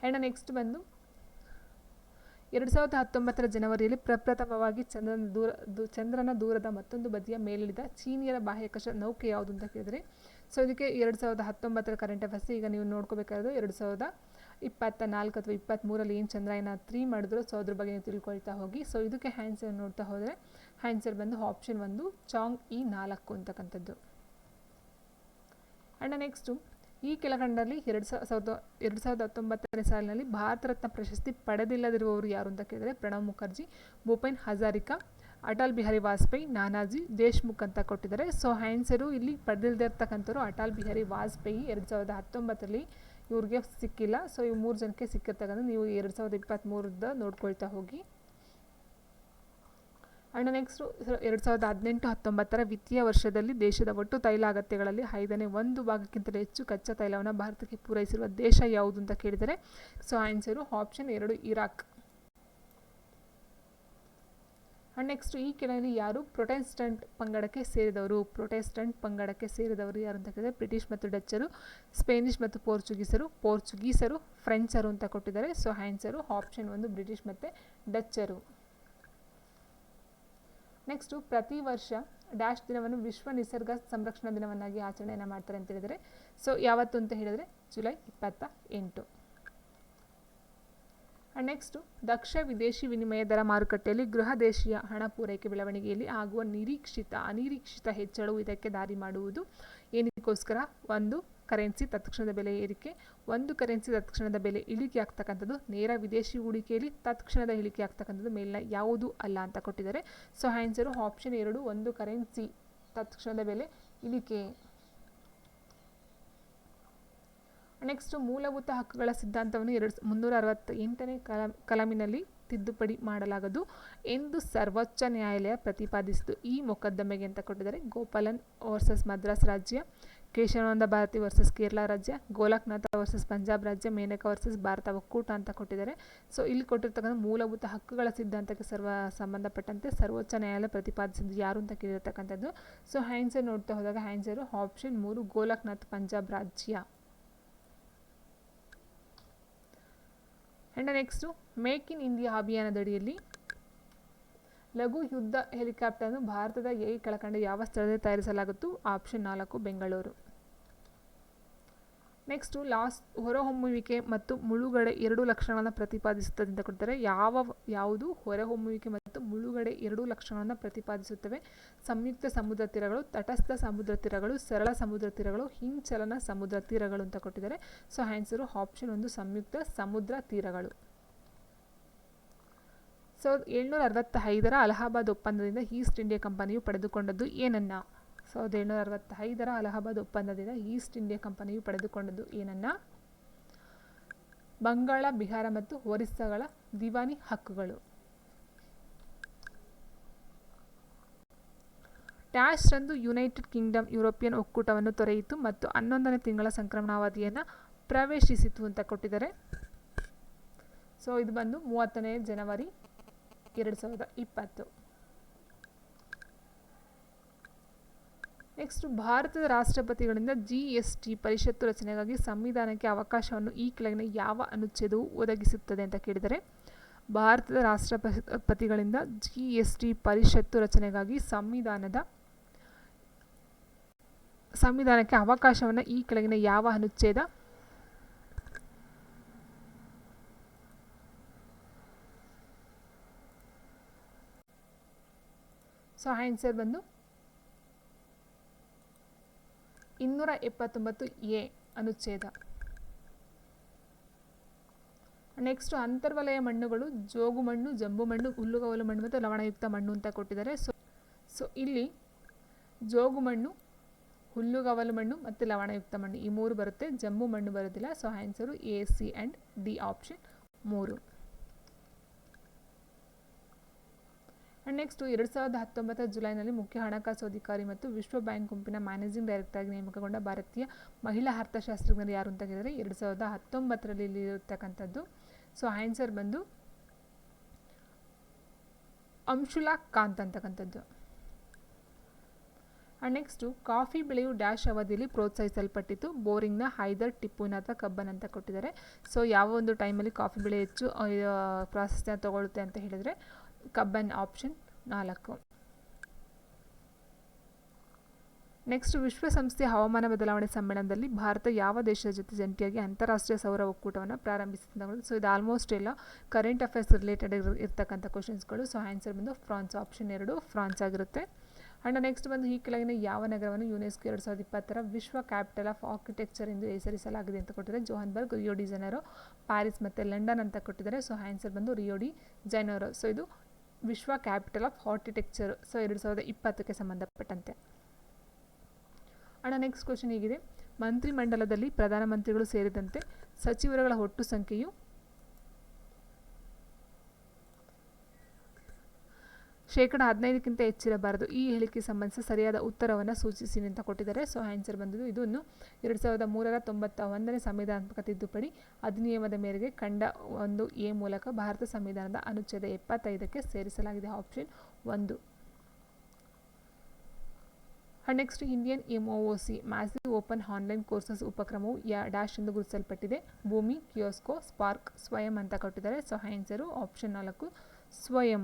ಆ್ಯಂಡ್ ನೆಕ್ಸ್ಟ್ ಬಂದು ಎರಡು ಸಾವಿರದ ಹತ್ತೊಂಬತ್ತರ ಜನವರಿಯಲ್ಲಿ ಪ್ರಪ್ರಥಮವಾಗಿ ಚಂದ್ರನ ದೂರ ಚಂದ್ರನ ದೂರದ ಮತ್ತೊಂದು ಬದಿಯ ಮೇಲಿಳಿದ ಚೀನಿಯರ ಬಾಹ್ಯಾಕಾಶ ನೌಕೆ ಯಾವುದು ಅಂತ ಕೇಳಿದರೆ ಸೊ ಇದಕ್ಕೆ ಎರಡು ಸಾವಿರದ ಹತ್ತೊಂಬತ್ತರ ಕರೆಂಟ್ ಅಫೇರ್ಸ್ ಈಗ ನೀವು ನೋಡ್ಕೋಬೇಕಾದ್ರೆ ಎರಡು ಸಾವಿರದ ಇಪ್ಪತ್ತ ನಾಲ್ಕು ಅಥವಾ ಇಪ್ಪತ್ತ್ಮೂರಲ್ಲಿ ಏನು ಚಂದ್ರಯಾನ ತ್ರೀ ಮಾಡಿದ್ರು ಸೊ ಅದ್ರ ಬಗ್ಗೆ ನೀವು ತಿಳ್ಕೊಳ್ತಾ ಹೋಗಿ ಸೊ ಇದಕ್ಕೆ ಹ್ಯಾನ್ಸರ್ ನೋಡ್ತಾ ಹೋದರೆ ಹ್ಯಾನ್ಸರ್ ಬಂದು ಆಪ್ಷನ್ ಒಂದು ಚಾಂಗ್ ಇ ನಾಲ್ಕು ಅಂತಕ್ಕಂಥದ್ದು. ಆ್ಯಂಡ್ ನೆಕ್ಸ್ಟು ಈ ಕೆಳಗಂಡಲ್ಲಿ ಎರಡು ಸಾವಿರದ ಎರಡು ಸಾವಿರದ ಹತ್ತೊಂಬತ್ತನೇ ಸಾಲಿನಲ್ಲಿ ಭಾರತ ರತ್ನ ಪ್ರಶಸ್ತಿ ಪಡೆದಿಲ್ಲದಿರುವವರು ಯಾರು ಅಂತ ಕೇಳಿದರೆ ಪ್ರಣವ್ ಮುಖರ್ಜಿ, ಭೂಪೇನ್ ಹಜಾರಿಕಾ, ಅಟಲ್ ಬಿಹಾರಿ ವಾಜಪೇಯಿ, ನಾನಾಜಿ, ದೇಶ್ಮುಖ್ ಅಂತ ಕೊಟ್ಟಿದ್ದಾರೆ. ಸೊ ಹ್ಯಾನ್ಸರು ಇಲ್ಲಿ ಪಡೆದಿಲ್ಲದೆ ಇರ್ತಕ್ಕಂಥವ್ರು ಅಟಲ್ ಬಿಹಾರಿ ವಾಜಪೇಯಿ ಎರಡು ಸಾವಿರದ ಹತ್ತೊಂಬತ್ತರಲ್ಲಿ ಇವ್ರಿಗೆ ಸಿಕ್ಕಿಲ್ಲ. ಸೊ ಇವು ಮೂರು ಜನಕ್ಕೆ ಸಿಕ್ಕಿರ್ತಕ್ಕಂಥ ನೀವು ಎರಡು ಸಾವಿರದ ಇಪ್ಪತ್ತ್ಮೂರದ ನೋಡ್ಕೊಳ್ತಾ ಹೋಗಿ. ಆ್ಯಂಡ್ ನೆಕ್ಸ್ಟು ಎರಡು ಸಾವಿರದ ಹದಿನೆಂಟು, ಹತ್ತೊಂಬತ್ತರ ವಿತ್ತೀಯ ವರ್ಷದಲ್ಲಿ ದೇಶದ ಒಟ್ಟು ತೈಲ ಅಗತ್ಯಗಳಲ್ಲಿ ಐದನೇ ಒಂದು ಭಾಗಕ್ಕಿಂತಲೂ ಹೆಚ್ಚು ಕಚ್ಚಾ ತೈಲವನ್ನು ಭಾರತಕ್ಕೆ ಪೂರೈಸಿರುವ ದೇಶ ಯಾವುದು ಅಂತ ಕೇಳಿದರೆ ಸೊ ಆನ್ಸರು ಆಪ್ಷನ್ ಎರಡು ಇರಾಕ್ ಆ್ಯಂಡ್ ನೆಕ್ಸ್ಟ್ ಈ ಕೆಳಗೆ ಯಾರು? ಪ್ರೊಟೆಸ್ಟೆಂಟ್ ಪಂಗಡಕ್ಕೆ ಸೇರಿದವರು. ಪ್ರೊಟೆಸ್ಟೆಂಟ್ ಪಂಗಡಕ್ಕೆ ಸೇರಿದವರು ಯಾರು ಅಂತ ಕೇಳಿದರೆ ಬ್ರಿಟಿಷ್ ಮತ್ತು ಡಚ್ಚರು ಸ್ಪೇನಿಷ್ ಮತ್ತು ಪೋರ್ಚುಗೀಸರು ಪೋರ್ಚುಗೀಸರು ಫ್ರೆಂಚರು ಅಂತ ಕೊಟ್ಟಿದ್ದಾರೆ. ಸೊ ಆನ್ಸರು ಆಪ್ಷನ್ ಒಂದು ಬ್ರಿಟಿಷ್ ಮತ್ತು ಡಚ್ಚರು ನೆಕ್ಸ್ಟು ಪ್ರತಿ ವರ್ಷ ಡ್ಯಾಶ್ ದಿನವನ್ನು ವಿಶ್ವ ನಿಸರ್ಗ ಸಂರಕ್ಷಣಾ ದಿನವನ್ನಾಗಿ ಆಚರಣೆಯನ್ನು ಮಾಡ್ತಾರೆ ಅಂತ ಹೇಳಿದರೆ ಸೊ ಯಾವತ್ತು ಅಂತ ಹೇಳಿದರೆ ಜುಲೈ ಇಪ್ಪತ್ತ ಎಂಟು ನೆಕ್ಸ್ಟು ದಕ್ಷ ವಿದೇಶಿ ವಿನಿಮಯ ದರ ಮಾರುಕಟ್ಟೆಯಲ್ಲಿ ಗೃಹ ದೇಶೀಯ ಹಣ ಪೂರೈಕೆ ಬೆಳವಣಿಗೆಯಲ್ಲಿ ಆಗುವ ನಿರೀಕ್ಷಿತ, ಅನಿರೀಕ್ಷಿತ ಹೆಚ್ಚಳವು ಇದಕ್ಕೆ ದಾರಿ ಮಾಡುವುದು. ಏನಕ್ಕೋಸ್ಕರ ಒಂದು ಕರೆನ್ಸಿ ತತ್ಕ್ಷಣದ ಬೆಲೆ ಏರಿಕೆ ಒಂದು ಕರೆನ್ಸಿ ತತ್ಕ್ಷಣದ ಬೆಲೆ ಇಳಿಕೆ ಆಗ್ತಕ್ಕಂಥದ್ದು, ನೇರ ವಿದೇಶಿ ಹೂಡಿಕೆಯಲ್ಲಿ ತತ್ಕ್ಷಣದ ಇಳಿಕೆ ಆಗ್ತಕ್ಕಂಥದ್ದು ಮೇಲಿನ ಯಾವುದು ಅಲ್ಲ ಅಂತ ಕೊಟ್ಟಿದ್ದಾರೆ. ಸೊ ಆನ್ಸರು ಆಪ್ಷನ್ ಎರಡು, ಒಂದು ಕರೆನ್ಸಿ ತತ್ಕ್ಷಣದ ಬೆಲೆ ಇಳಿಕೆ. ನೆಕ್ಸ್ಟು, ಮೂಲಭೂತ ಹಕ್ಕುಗಳ ಸಿದ್ಧಾಂತವನ್ನು ಎರಡು ಮುನ್ನೂರ ಅರವತ್ತ ಎಂಟನೇ ಕಲ, ಕಲಮಿನಲ್ಲಿ ತಿದ್ದುಪಡಿ ಮಾಡಲಾಗದು ಎಂದು ಸರ್ವೋಚ್ಚ ನ್ಯಾಯಾಲಯ ಪ್ರತಿಪಾದಿಸಿತು ಈ ಮೊಕದ್ದಮೆಗೆ ಅಂತ ಕೊಟ್ಟಿದ್ದಾರೆ ಗೋಪಾಲನ್ ವರ್ಸಸ್ ಮದ್ರಾಸ್ ರಾಜ್ಯ. ಕೇಶವಾನಂದ ಭಾರತಿ ವರ್ಸಸ್ ಕೇರಳ ರಾಜ್ಯ, ಗೋಲಕ್ನಾಥ ವರ್ಸಸ್ ಪಂಜಾಬ್ ರಾಜ್ಯ, ಮೇನಕ ವರ್ಸಸ್ ಭಾರತ ಒಕ್ಕೂಟ ಅಂತ ಕೊಟ್ಟಿದ್ದಾರೆ. ಸೊ ಇಲ್ಲಿ ಕೊಟ್ಟಿರ್ತಕ್ಕಂಥ ಮೂಲಭೂತ ಹಕ್ಕುಗಳ ಸಿದ್ಧಾಂತಕ್ಕೆ ಸರ್ವ ಸಂಬಂಧಪಟ್ಟಂತೆ ಸರ್ವೋಚ್ಚ ನ್ಯಾಯಾಲಯ ಪ್ರತಿಪಾದಿಸಿದ್ದು ಯಾರು ಅಂತ ಕೇಳಿರ್ತಕ್ಕಂಥದ್ದು. ಸೊ ಹ್ಯಾಂಡ್ಸರ್ ನೋಡ್ತಾ ಹೋದಾಗ ಹ್ಯಾಂಡ್ಸರು ಆಪ್ಷನ್ ಮೂರು, ಗೋಲಕ್ನಾಥ್ ಪಂಜಾಬ್ ರಾಜ್ಯ. And next make in India ಅಭಿಯಾನದಡಿಯಲ್ಲಿ ಲಘು ಯುದ್ಧ ಹೆಲಿಕಾಪ್ಟರ್ನು ಭಾರತದ ಹೇಗೆ ಕೆಳಕಂಡ ಯಾವ ಸ್ಥಳದಲ್ಲಿ ತಯಾರಿಸಲಾಗುತ್ತು ಆಪ್ಷನ್ ನಾಲ್ಕು ಬೆಂಗಳೂರು. ನೆಕ್ಸ್ಟು ಲಾಸ್ ಹೊರಹೊಮ್ಮುವಿಕೆ ಮತ್ತು ಮುಳುಗಡೆ ಎರಡು ಲಕ್ಷಣಗಳನ್ನು ಪ್ರತಿಪಾದಿಸುತ್ತದೆ ಅಂತ ಕೊಡ್ತಾರೆ. ಯಾವ ಯಾವುದು? ಹೊರಹೊಮ್ಮುವಿಕೆ ಮತ್ತು ಮುಳುಗಡೆ ಎರಡು ಲಕ್ಷಣಗಳನ್ನು ಪ್ರತಿಪಾದಿಸುತ್ತವೆ. ಸಂಯುಕ್ತ ಸಮುದ್ರ ತೀರಗಳು, ತಟಸ್ಥ ಸಮುದ್ರ ತೀರಗಳು, ಸರಳ ಸಮುದ್ರ ತೀರಗಳು, ಹಿಂಚಲನ ಸಮುದ್ರ ತೀರಗಳು ಅಂತ ಕೊಟ್ಟಿದ್ದಾರೆ. ಸೊ, ಆನ್ಸರು ಆಪ್ಷನ್ ಒಂದು, ಸಂಯುಕ್ತ ಸಮುದ್ರ ತೀರಗಳು. ಸಾವಿರದ ಏಳ್ನೂರ ಅರವತ್ತೈದರ ಅಲಹಾಬಾದ್ ಒಪ್ಪಂದದಿಂದ ಈಸ್ಟ್ ಇಂಡಿಯಾ ಕಂಪನಿಯು ಪಡೆದುಕೊಂಡದ್ದು ಏನನ್ನ? ಸಾವಿರದ ಏಳ್ನೂರ ಅರವತ್ತೈದರ ಅಲಹಾಬಾದ್ ಒಪ್ಪಂದದಿಂದ ಈಸ್ಟ್ ಇಂಡಿಯಾ ಕಂಪನಿಯು ಪಡೆದುಕೊಂಡದ್ದು ಏನನ್ನ? ಬಂಗಾಳ, ಬಿಹಾರ ಮತ್ತು ಒರಿಸ್ಸಾಗಳ ದಿವಾನಿ ಹಕ್ಕುಗಳು. ಟ್ಯಾಶ್ ರಂದು ಯುನೈಟೆಡ್ ಕಿಂಗ್ಡಮ್ ಯುರೋಪಿಯನ್ ಒಕ್ಕೂಟವನ್ನು ತೊರೆಯಿತು ಮತ್ತು ಹನ್ನೊಂದನೇ ತಿಂಗಳ ಸಂಕ್ರಮಣಾವಧಿಯನ್ನು ಪ್ರವೇಶಿಸಿತು ಅಂತ ಕೊಟ್ಟಿದ್ದಾರೆ. ಸೊ, ಇದು ಬಂದು ಮೂವತ್ತನೇ ಜನವರಿ. ಎರಡು ಸಾವಿರದ ಇಪ್ಪತ್ತು. ನೆಕ್ಸ್ಟ್ ಭಾರತದ ರಾಷ್ಟ್ರಪತಿಗಳಿಂದ ಜಿ ಎಸ್ ಟಿ ಪರಿಷತ್ತು ರಚನೆಗಾಗಿ ಸಂವಿಧಾನಕ್ಕೆ ಅವಕಾಶವನ್ನು ಈ ಕೆಳಗಿನ ಯಾವ ಅನುಚ್ಛೇದವು ಒದಗಿಸುತ್ತದೆ ಅಂತ ಕೇಳಿದರೆ, ಭಾರತದ ರಾಷ್ಟ್ರಪತಿಗಳಿಂದ ಜಿ ಎಸ್ ಟಿ ಪರಿಷತ್ತು ರಚನೆಗಾಗಿ ಸಂವಿಧಾನದ, ಸಂವಿಧಾನಕ್ಕೆ ಅವಕಾಶವನ್ನು ಈ ಕೆಳಗಿನ ಯಾವ ಅನುಚ್ಛೇದ ಸೊ ಆನ್ಸರ್ ಬಂದು ಇನ್ನೂರ ಎಪ್ಪತ್ತೊಂಬತ್ತು ಎ ಅನುಚ್ಛೇದ. ನೆಕ್ಸ್ಟ್ ಅಂತರ್ವಲಯ ಮಣ್ಣುಗಳು ಜೋಗು ಮಣ್ಣು, ಜಂಬು ಮಣ್ಣು ಹುಲ್ಲುಗವಲು ಮಣ್ಣು ಮತ್ತು ಲವಣಯುಕ್ತ ಮಣ್ಣು ಅಂತ ಕೊಟ್ಟಿದ್ದಾರೆ. ಸೊ ಸೊ ಇಲ್ಲಿ ಜೋಗು ಮಣ್ಣು ಹುಲ್ಲುಗವಲು ಮಣ್ಣು ಮತ್ತು ಲವಣಯುಕ್ತ ಮಣ್ಣು ಈ ಮೂರು ಬರುತ್ತೆ. ಜಂಬು ಮಣ್ಣು ಬರೋದಿಲ್ಲ. So answer A C and D option ಮೂರು. ಆ್ಯಂಡ್ ನೆಕ್ಸ್ಟು ಎರಡು ಸಾವಿರದ ಹತ್ತೊಂಬತ್ತರ ಜುಲೈನಲ್ಲಿ ಮುಖ್ಯ ಹಣಕಾಸು ಅಧಿಕಾರಿ ಮತ್ತು ವಿಶ್ವ ಬ್ಯಾಂಕ್ ಗುಂಪಿನ ಮ್ಯಾನೇಜಿಂಗ್ ಡೈರೆಕ್ಟರ್ ಆಗಿ ನೇಮಕಗೊಂಡ ಭಾರತೀಯ ಮಹಿಳಾ ಅರ್ಥಶಾಸ್ತ್ರಜ್ಞರು ಯಾರು ಅಂತ ಕೇಳಿದರೆ ಎರಡು ಸಾವಿರದ ಹತ್ತೊಂಬತ್ತರಲ್ಲಿ ಇಲ್ಲಿ ಇರತಕ್ಕಂಥದ್ದು ಸೊ ಆನ್ಸರ್ ಬಂದು ಅಂಶುಲಾ ಕಾಂತ್ ಅಂತಕ್ಕಂಥದ್ದು. ಆ್ಯಂಡ್ ನೆಕ್ಸ್ಟು ಕಾಫಿ ಬೆಳೆಯು ಡ್ಯಾಶ್ ಅವಧಿಯಲ್ಲಿ ಪ್ರೋತ್ಸಾಹಿಸಲ್ಪಟ್ಟಿತು. ಬೋರಿಂಗ್ನ ಹೈದರ್ ಟಿಪ್ಪುನಾಥ ಕಬ್ಬನ್ ಅಂತ ಕೊಟ್ಟಿದ್ದಾರೆ. ಸೊ ಯಾವ ಒಂದು ಟೈಮಲ್ಲಿ ಕಾಫಿ ಬೆಳೆ ಹೆಚ್ಚು ಪ್ರಾಶಸ್ತ್ಯ ತಗೊಳ್ಳುತ್ತೆ ಅಂತ ಹೇಳಿದರೆ ಕಬ್ಬನ್ ಆಪ್ಷನ್ ನಾಲ್ಕು. ನೆಕ್ಸ್ಟ್ ವಿಶ್ವಸಂಸ್ಥೆಯ ಹವಾಮಾನ ಬದಲಾವಣೆ ಸಮ್ಮೇಳನದಲ್ಲಿ ಭಾರತ ಯಾವ ದೇಶದ ಜೊತೆ ಜಂಟಿಯಾಗಿ ಅಂತಾರಾಷ್ಟ್ರೀಯ ಸೌರ ಒಕ್ಕೂಟವನ್ನು ಪ್ರಾರಂಭಿಸಿದ ಸೊ ಇದು ಆಲ್ಮೋಸ್ಟ್ ಎಲ್ಲ ಕರೆಂಟ್ ಅಫೇರ್ಸ್ ರಿಲೇಟೆಡ್ ಇರ್ತಕ್ಕಂಥ ಕ್ವಶನ್ಸ್ಗಳು ಸೊ ಆನ್ಸರ್ ಬಂದು ಫ್ರಾನ್ಸ್ ಆಪ್ಷನ್ ಎರಡು ಫ್ರಾನ್ಸ್ ಆಗಿರುತ್ತೆ. ಅಂಡ್ ನೆಕ್ಸ್ಟ್ ಬಂದು ಈ ಕೆಳಗಿನ ಯಾವ ನಗರವನ್ನು ಯುನೆಸ್ಕೋ ಎರಡು ಸಾವಿರದ ಇಪ್ಪತ್ತರ ವಿಶ್ವ ಕ್ಯಾಪಿಟಲ್ ಆಫ್ ಆರ್ಕಿಟೆಕ್ಚರ್ ಎಂದು ಹೆಸರಿಸಲಾಗಿದೆ ಅಂತ ಕೊಟ್ಟಿದ್ದಾರೆ Johannesburg Rio de Janeiro Paris ಮತ್ತು ಲಂಡನ್ ಅಂತ ಕೊಟ್ಟಿದ್ದಾರೆ. ಸೊ ಆನ್ಸರ್ ಬಂದು ರಿಯೋ ಡಿ ಜನರೋ ಸೊ ಇದು ವಿಶ್ವ ಕ್ಯಾಪಿಟಲ್ ಆಫ್ ಆರ್ಕಿಟೆಕ್ಚರ್. ಸೊ, ಎರಡು ಸಾವಿರದ ಇಪ್ಪತ್ತಕ್ಕೆ ಸಂಬಂಧಪಟ್ಟಂತೆ. ಅಣ್ಣ ನೆಕ್ಸ್ಟ್ ಕ್ವಶನ್ ಹೀಗಿದೆ. ಮಂತ್ರಿಮಂಡಲದಲ್ಲಿ ಪ್ರಧಾನಮಂತ್ರಿಗಳು ಸೇರಿದಂತೆ ಸಚಿವರುಗಳ ಒಟ್ಟು ಸಂಖ್ಯೆಯು ಶೇಕಡ ಹದಿನೈದಕ್ಕಿಂತ ಹೆಚ್ಚಿರಬಾರದು. ಈ ಹೇಳಿಕೆ ಸಂಬಂಧಿಸಿದ ಸರಿಯಾದ ಉತ್ತರವನ್ನು ಸೂಚಿಸಿ ಅಂತ ಕೊಟ್ಟಿದ್ದಾರೆ. ಸೊ ಆನ್ಸರ್ ಬಂದಿದ್ದು ಇದನ್ನು ಎರಡು ಸಾವಿರದ ಮೂರರ ತೊಂಬತ್ತ ಒಂದನೇ ಸಂವಿಧಾನಾತ್ಮಕ ತಿದ್ದುಪಡಿ ಅಧಿನಿಯಮದ ಮೇರೆಗೆ ಕಂಡ ಒಂದು ಎ ಮೂಲಕ ಭಾರತ ಸಂವಿಧಾನದ ಅನುಚ್ಛೇದ ಎಪ್ಪತ್ತೈದಕ್ಕೆ ಸೇರಿಸಲಾಗಿದೆ. ಆಪ್ಷನ್ ಒಂದು. Next Indian MOOC massive open online courses ಉಪಕ್ರಮವು ಯಾ ಡ್ಯಾಶ್ ಎಂದು ಗುರುತಿಸಲ್ಪಟ್ಟಿದೆ. ಭೂಮಿ ಕಿಯೋಸ್ಕೋ ಸ್ಪಾರ್ಕ್ ಸ್ವಯಂ ಅಂತ ಕೊಟ್ಟಿದ್ದಾರೆ. ಸೊ ಆನ್ಸರು ಆಪ್ಷನ್ ನಾಲ್ಕು, ಸ್ವಯಂ.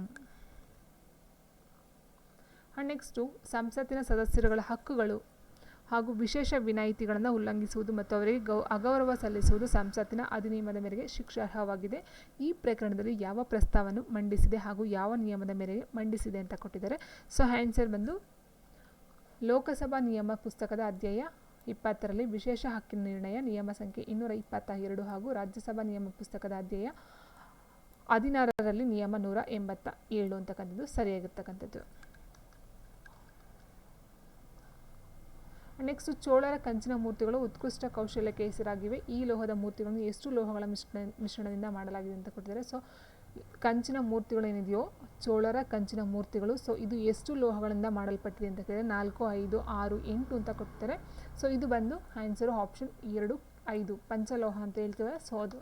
ನೆಕ್ಸ್ಟು ಸಂಸತ್ತಿನ ಸದಸ್ಯರುಗಳ ಹಕ್ಕುಗಳು ಹಾಗೂ ವಿಶೇಷ ವಿನಾಯಿತಿಗಳನ್ನು ಉಲ್ಲಂಘಿಸುವುದು ಮತ್ತು ಅವರಿಗೆ ಗೌ, ಅಗೌರವ ಸಲ್ಲಿಸುವುದು ಸಂಸತ್ತಿನ ಅಧಿನಿಯಮದ ಮೇರೆಗೆ ಶಿಕ್ಷಾರ್ಹವಾಗಿದೆ. ಈ ಪ್ರಕರಣದಲ್ಲಿ ಯಾವ ಪ್ರಸ್ತಾವವನ್ನು ಮಂಡಿಸಿದೆ ಹಾಗೂ ಯಾವ ನಿಯಮದ ಮೇರೆಗೆ ಮಂಡಿಸಿದೆ ಅಂತ ಕೊಟ್ಟಿದ್ದಾರೆ. ಸೊ ಆನ್ಸರ್ ಬಂದು, ಲೋಕಸಭಾ ನಿಯಮ ಪುಸ್ತಕದ ಅಧ್ಯಾಯ ಇಪ್ಪತ್ತರಲ್ಲಿ ವಿಶೇಷ ಹಕ್ಕಿನ ನಿರ್ಣಯ, ನಿಯಮ ಸಂಖ್ಯೆ ಇನ್ನೂರ ಇಪ್ಪತ್ತ ಎರಡು ಹಾಗೂ ರಾಜ್ಯಸಭಾ ನಿಯಮ ಪುಸ್ತಕದ ಅಧ್ಯಾಯ ಹದಿನಾರರಲ್ಲಿ ನಿಯಮ ನೂರ ಎಂಬತ್ತ ಏಳು ಅಂತಕ್ಕಂಥದ್ದು ಸರಿಯಾಗಿರ್ತಕ್ಕಂಥದ್ದು. ನೆಕ್ಸ್ಟ್ ಚೋಳರ ಕಂಚಿನ ಮೂರ್ತಿಗಳು ಉತ್ಕೃಷ್ಟ ಕೌಶಲ್ಯಕ್ಕೆ ಹೆಸರಾಗಿವೆ. ಈ ಲೋಹದ ಮೂರ್ತಿಗಳನ್ನು ಎಷ್ಟು ಲೋಹಗಳ ಮಿಶ್ರಣ, ಮಿಶ್ರಣದಿಂದ ಮಾಡಲಾಗಿದೆ ಅಂತ ಕೊಟ್ಟಿದ್ದಾರೆ. ಸೊ ಕಂಚಿನ ಮೂರ್ತಿಗಳು ಏನಿದೆಯೋ, ಚೋಳರ ಕಂಚಿನ ಮೂರ್ತಿಗಳು. ಸೊ ಇದು ಎಷ್ಟು ಲೋಹಗಳಿಂದ ಮಾಡಲ್ಪಟ್ಟಿದೆ ಅಂತ ಕೇಳಿದರೆ ನಾಲ್ಕು, ಐದು, ಆರು, ಎಂಟು ಅಂತ ಕೊಡ್ತಾರೆ ಸೊ ಇದು ಬಂದು ಆನ್ಸರು ಆಪ್ಷನ್ ಎರಡು, ಐದು, ಪಂಚಲೋಹ ಅಂತ ಹೇಳ್ತೇವೆ ಸೊ ಅದು.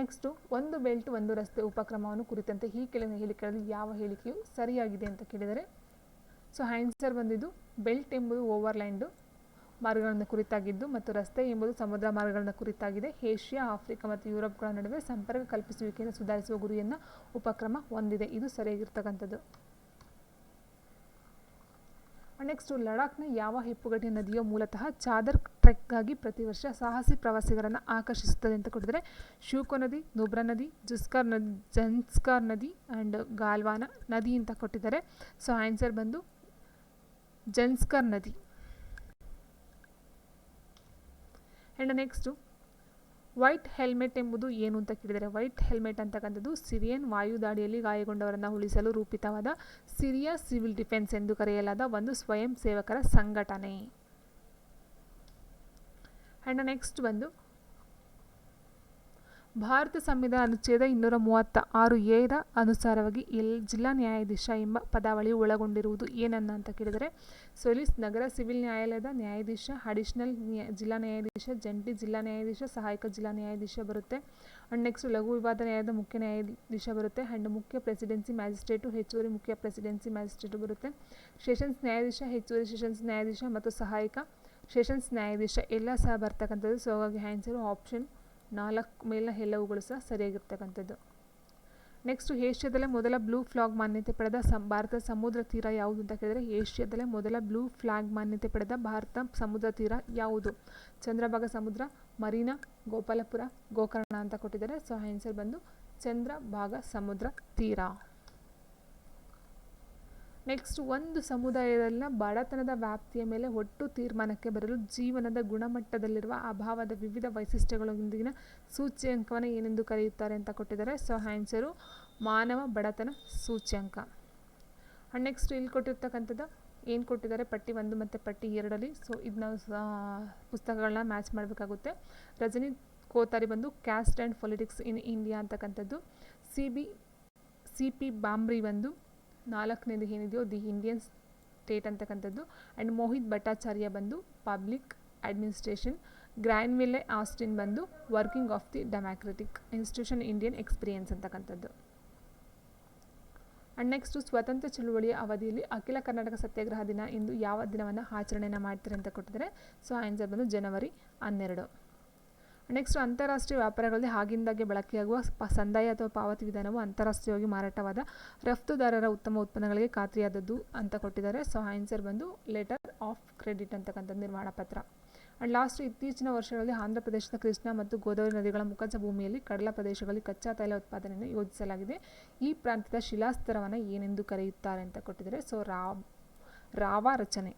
ನೆಕ್ಸ್ಟು ಒಂದು ಬೆಲ್ಟ್, ಒಂದು ರಸ್ತೆ ಉಪಕ್ರಮವನ್ನು ಕುರಿತಂತೆ ಈ ಕೆಳಗಿನ ಹೇಳಿಕೆಗಳಲ್ಲಿ ಯಾವ ಹೇಳಿಕೆಯು ಸರಿಯಾಗಿದೆ ಅಂತ ಕೇಳಿದರೆ ಸೊ ಆನ್ಸರ್ ಬಂದಿದ್ದು ಬೆಲ್ಟ್ ಎಂಬುದು ಓವರ್ಲ್ಯಾಂಡು ಮಾರ್ಗಗಳನ್ನು ಕುರಿತಾಗಿದ್ದು ಮತ್ತು ರಸ್ತೆ ಎಂಬುದು ಸಮುದ್ರ ಮಾರ್ಗಗಳನ್ನು ಕುರಿತಾಗಿದೆ. ಏಷ್ಯಾ, ಆಫ್ರಿಕಾ ಮತ್ತು ಯುರೋಪ್ಗಳ ನಡುವೆ ಸಂಪರ್ಕ ಕಲ್ಪಿಸುವಿಕೆಯನ್ನು ಸುಧಾರಿಸುವ ಗುರಿಯನ್ನು ಉಪಕ್ರಮ ಹೊಂದಿದೆ. ಇದು ಸರಿಯಾಗಿರ್ತಕ್ಕಂಥದ್ದು. ನೆಕ್ಸ್ಟು ಲಡಾಖ್ನ ಯಾವ ಹೆಪ್ಪುಗಟ್ಟಿನ ನದಿಯೋ ಮೂಲತಃ ಚಾದರ್ ಟ್ರೆಕ್ಗಾಗಿ ಪ್ರತಿ ವರ್ಷ ಸಾಹಸಿ ಪ್ರವಾಸಿಗರನ್ನು ಆಕರ್ಷಿಸುತ್ತದೆ ಅಂತ ಕೊಟ್ಟಿದ್ರೆ ಶೂಕೋ ನದಿ, ನುಬ್ರಾ ನದಿ, ಜುಸ್ಕರ್ ನದಿ, ಜನ್ಸ್ಕರ್ ನದಿ ಆ್ಯಂಡ್ ಗಾಲ್ವಾನ ನದಿ ಅಂತ ಕೊಟ್ಟಿದ್ದಾರೆ. ಸೊ ಆನ್ಸರ್ ಬಂದು ಜನ್ಸ್ಕರ್ ನದಿ. ಆ್ಯಂಡ್ ನೆಕ್ಸ್ಟು ವೈಟ್ ಹೆಲ್ಮೆಟ್ ಎಂಬುದು ಏನು ಅಂತ ಕೇಳಿದರೆ ವೈಟ್ ಹೆಲ್ಮೆಟ್ ಅಂತಕ್ಕಂಥದ್ದು ಸಿರಿಯನ್ ವಾಯುದಾಳಿಯಲ್ಲಿ ಗಾಯಗೊಂಡವರನ್ನು ಉಳಿಸಲು ರೂಪಿತವಾದ ಸಿರಿಯಾ ಸಿವಿಲ್ ಡಿಫೆನ್ಸ್ ಎಂದು ಕರೆಯಲಾದ ಒಂದು ಸ್ವಯಂ ಸೇವಕರ ಸಂಘಟನೆ. ಆ್ಯಂಡ್ ನೆಕ್ಸ್ಟ್ ಬಂದು ಭಾರತ ಸಂವಿಧಾನ ಅನುಚ್ಛೇದ ಇನ್ನೂರ ಮೂವತ್ತ ಆರು ಎರ ಅನುಸಾರವಾಗಿ ಎಲ್ ಜಿಲ್ಲಾ ನ್ಯಾಯಾಧೀಶ ಎಂಬ ಪದಾವಳಿಯು ಒಳಗೊಂಡಿರುವುದು ಏನನ್ನ ಅಂತ ಕೇಳಿದರೆ ಸೊ ಇಲ್ಲಿ ನಗರ ಸಿವಿಲ್ ನ್ಯಾಯಾಲಯದ ನ್ಯಾಯಾಧೀಶ, ಅಡಿಷನಲ್ ನ್ಯಾ, ಜಿಲ್ಲಾ ನ್ಯಾಯಾಧೀಶ, ಜಂಟಿ ಜಿಲ್ಲಾ ನ್ಯಾಯಾಧೀಶ, ಸಹಾಯಕ ಜಿಲ್ಲಾ ನ್ಯಾಯಾಧೀಶ ಬರುತ್ತೆ. ಆ್ಯಂಡ್ ನೆಕ್ಸ್ಟ್ ಲಘು ವಿವಾದ ನ್ಯಾಯದ ಮುಖ್ಯ ನ್ಯಾಯಾಧೀಶ ಬರುತ್ತೆ. ಆ್ಯಂಡ್ ಮುಖ್ಯ ಪ್ರೆಸಿಡೆನ್ಸಿ ಮ್ಯಾಜಿಸ್ಟ್ರೇಟು, ಹೆಚ್ಚುವರಿ ಮುಖ್ಯ ಪ್ರೆಸಿಡೆನ್ಸಿ ಮ್ಯಾಜಿಸ್ಟ್ರೇಟು ಬರುತ್ತೆ. ಸೆಷನ್ಸ್ ನ್ಯಾಯಾಧೀಶ, ಹೆಚ್ಚುವರಿ ಸೆಷನ್ಸ್ ನ್ಯಾಯಾಧೀಶ ಮತ್ತು ಸಹಾಯಕ ಸೆಷನ್ಸ್ ನ್ಯಾಯಾಧೀಶ, ಎಲ್ಲ ಸಹ ಬರ್ತಕ್ಕಂಥದ್ದು. ಸೊ ಹಾಗಾಗಿ ಆನ್ಸರು ಆಪ್ಷನ್. ನಾಲ್ಕು ಮೇಲಿನ ಎಲ್ಲವುಗಳು ಸಹ ಸರಿಯಾಗಿರ್ತಕ್ಕಂಥದ್ದು. ನೆಕ್ಸ್ಟು ಏಷ್ಯಾದಲ್ಲೇ ಮೊದಲ ಬ್ಲೂ ಫ್ಲಾಗ್ ಮಾನ್ಯತೆ ಪಡೆದ ಸಂ ಭಾರತ ಸಮುದ್ರ ತೀರ ಯಾವುದು ಅಂತ ಕೇಳಿದರೆ ಏಷ್ಯಾದಲ್ಲೇ ಮೊದಲ ಬ್ಲೂ ಫ್ಲಾಗ್ ಮಾನ್ಯತೆ ಪಡೆದ ಭಾರತ ಸಮುದ್ರ ತೀರ ಯಾವುದು? ಚಂದ್ರಭಾಗ ಸಮುದ್ರ, ಮರೀನಾ, ಗೋಪಾಲಪುರ, ಗೋಕರ್ಣ ಅಂತ ಕೊಟ್ಟಿದ್ದಾರೆ. ಸೊ ಆನ್ಸರ್ ಬಂದು ಚಂದ್ರಭಾಗ ಸಮುದ್ರ ತೀರ. ನೆಕ್ಸ್ಟ್ ಒಂದು ಸಮುದಾಯದಲ್ಲಿನ ಬಡತನದ ವ್ಯಾಪ್ತಿಯ ಮೇಲೆ ಒಟ್ಟು ತೀರ್ಮಾನಕ್ಕೆ ಬರಲು ಜೀವನದ ಗುಣಮಟ್ಟದಲ್ಲಿರುವ ಅಭಾವದ ವಿವಿಧ ವೈಶಿಷ್ಟ್ಯಗಳೊಂದಿಗಿನ ಸೂಚ್ಯಂಕವನ್ನು ಏನೆಂದು ಕರೆಯುತ್ತಾರೆ ಅಂತ ಕೊಟ್ಟಿದ್ದಾರೆ. ಸೊ ಆನ್ಸರು ಮಾನವ ಬಡತನ ಸೂಚ್ಯಂಕ. ಆ್ಯಂಡ್ ನೆಕ್ಸ್ಟ್ ಇಲ್ಲಿ ಕೊಟ್ಟಿರ್ತಕ್ಕಂಥದ್ದು ಏನು ಕೊಟ್ಟಿದ್ದಾರೆ? ಪಟ್ಟಿ ಒಂದು ಮತ್ತು ಪಟ್ಟಿ ಎರಡಲ್ಲಿ. ಸೊ ಇದನ್ನ ಪುಸ್ತಕಗಳನ್ನ ಮ್ಯಾಚ್ ಮಾಡಬೇಕಾಗುತ್ತೆ. ರಜನಿ ಕೋತಾರಿ ಬಂದು caste and politics in India ಅಂತಕ್ಕಂಥದ್ದು. C B C P Bhambhri ಬಂದು ನಾಲ್ಕನೇದು ಏನಿದೆಯೋ, ದಿ ಇಂಡಿಯನ್ ಸ್ಟೇಟ್ ಅಂತಕ್ಕಂಥದ್ದು. ಆ್ಯಂಡ್ ಮೋಹಿತ್ ಭಟ್ಟಾಚಾರ್ಯ ಬಂದು ಪಬ್ಲಿಕ್ ಅಡ್ಮಿನಿಸ್ಟ್ರೇಷನ್ ಗ್ರ್ಯಾನ್ವಿಲ್ಲೆ ಆಸ್ಟಿನ್ ಬಂದು working of the democratic institution Indian experience ಅಂತಕ್ಕಂಥದ್ದು. ಆ್ಯಂಡ್ ನೆಕ್ಸ್ಟು ಸ್ವತಂತ್ರ ಚಳುವಳಿಯ ಅವಧಿಯಲ್ಲಿ ಅಖಿಲ ಕರ್ನಾಟಕ ಸತ್ಯಾಗ್ರಹ ದಿನ ಇಂದು ಯಾವ ದಿನವನ್ನು ಆಚರಣೆಯನ್ನು ಮಾಡ್ತಾರೆ ಅಂತ ಕೊಟ್ಟಿದ್ದಾರೆ. ಸೊ, ಆನ್ಸರ್ ಬಂದು ಜನವರಿ ಹನ್ನೆರಡು. ನೆಕ್ಸ್ಟ್ ಅಂತಾರಾಷ್ಟ್ರೀಯ ವ್ಯಾಪಾರಗಳಲ್ಲಿ ಆಗಿಂದಾಗೆ ಬಳಕೆಯಾಗುವ ಸಂದಾಯ ಅಥವಾ ಪಾವತಿ ವಿಧಾನವು ಅಂತಾರಾಷ್ಟ್ರೀಯವಾಗಿ ಮಾರಾಟವಾದ ರಫ್ತುದಾರರ ಉತ್ತಮ ಉತ್ಪನ್ನಗಳಿಗೆ ಖಾತ್ರಿಯಾದದ್ದು ಅಂತ ಕೊಟ್ಟಿದ್ದಾರೆ. ಸೊ ಆನ್ಸರ್ ಬಂದು ಲೆಟರ್ ಆಫ್ ಕ್ರೆಡಿಟ್ ಅಂತಕ್ಕಂಥ ನಿರ್ಮಾಣ ಪತ್ರ. ಆ್ಯಂಡ್ ಲಾಸ್ಟ್ ಇತ್ತೀಚಿನ ವರ್ಷಗಳಲ್ಲಿ ಆಂಧ್ರ ಪ್ರದೇಶದ ಕೃಷ್ಣಾ ಮತ್ತು ಗೋದಾವರಿ ನದಿಗಳ ಮುಖಜ ಭೂಮಿಯಲ್ಲಿ ಕಡಲ ಪ್ರದೇಶಗಳಲ್ಲಿ ಕಚ್ಚಾ ತೈಲ ಉತ್ಪಾದನೆಯನ್ನು ಯೋಜಿಸಲಾಗಿದೆ. ಈ ಪ್ರಾಂತ್ಯದ ಶಿಲಾಸ್ತರವನ್ನು ಏನೆಂದು ಕರೆಯುತ್ತಾರೆ ಅಂತ ಕೊಟ್ಟಿದ್ದಾರೆ. ಸೊ ರಾವ್, ರಾವ ರಚನೆ.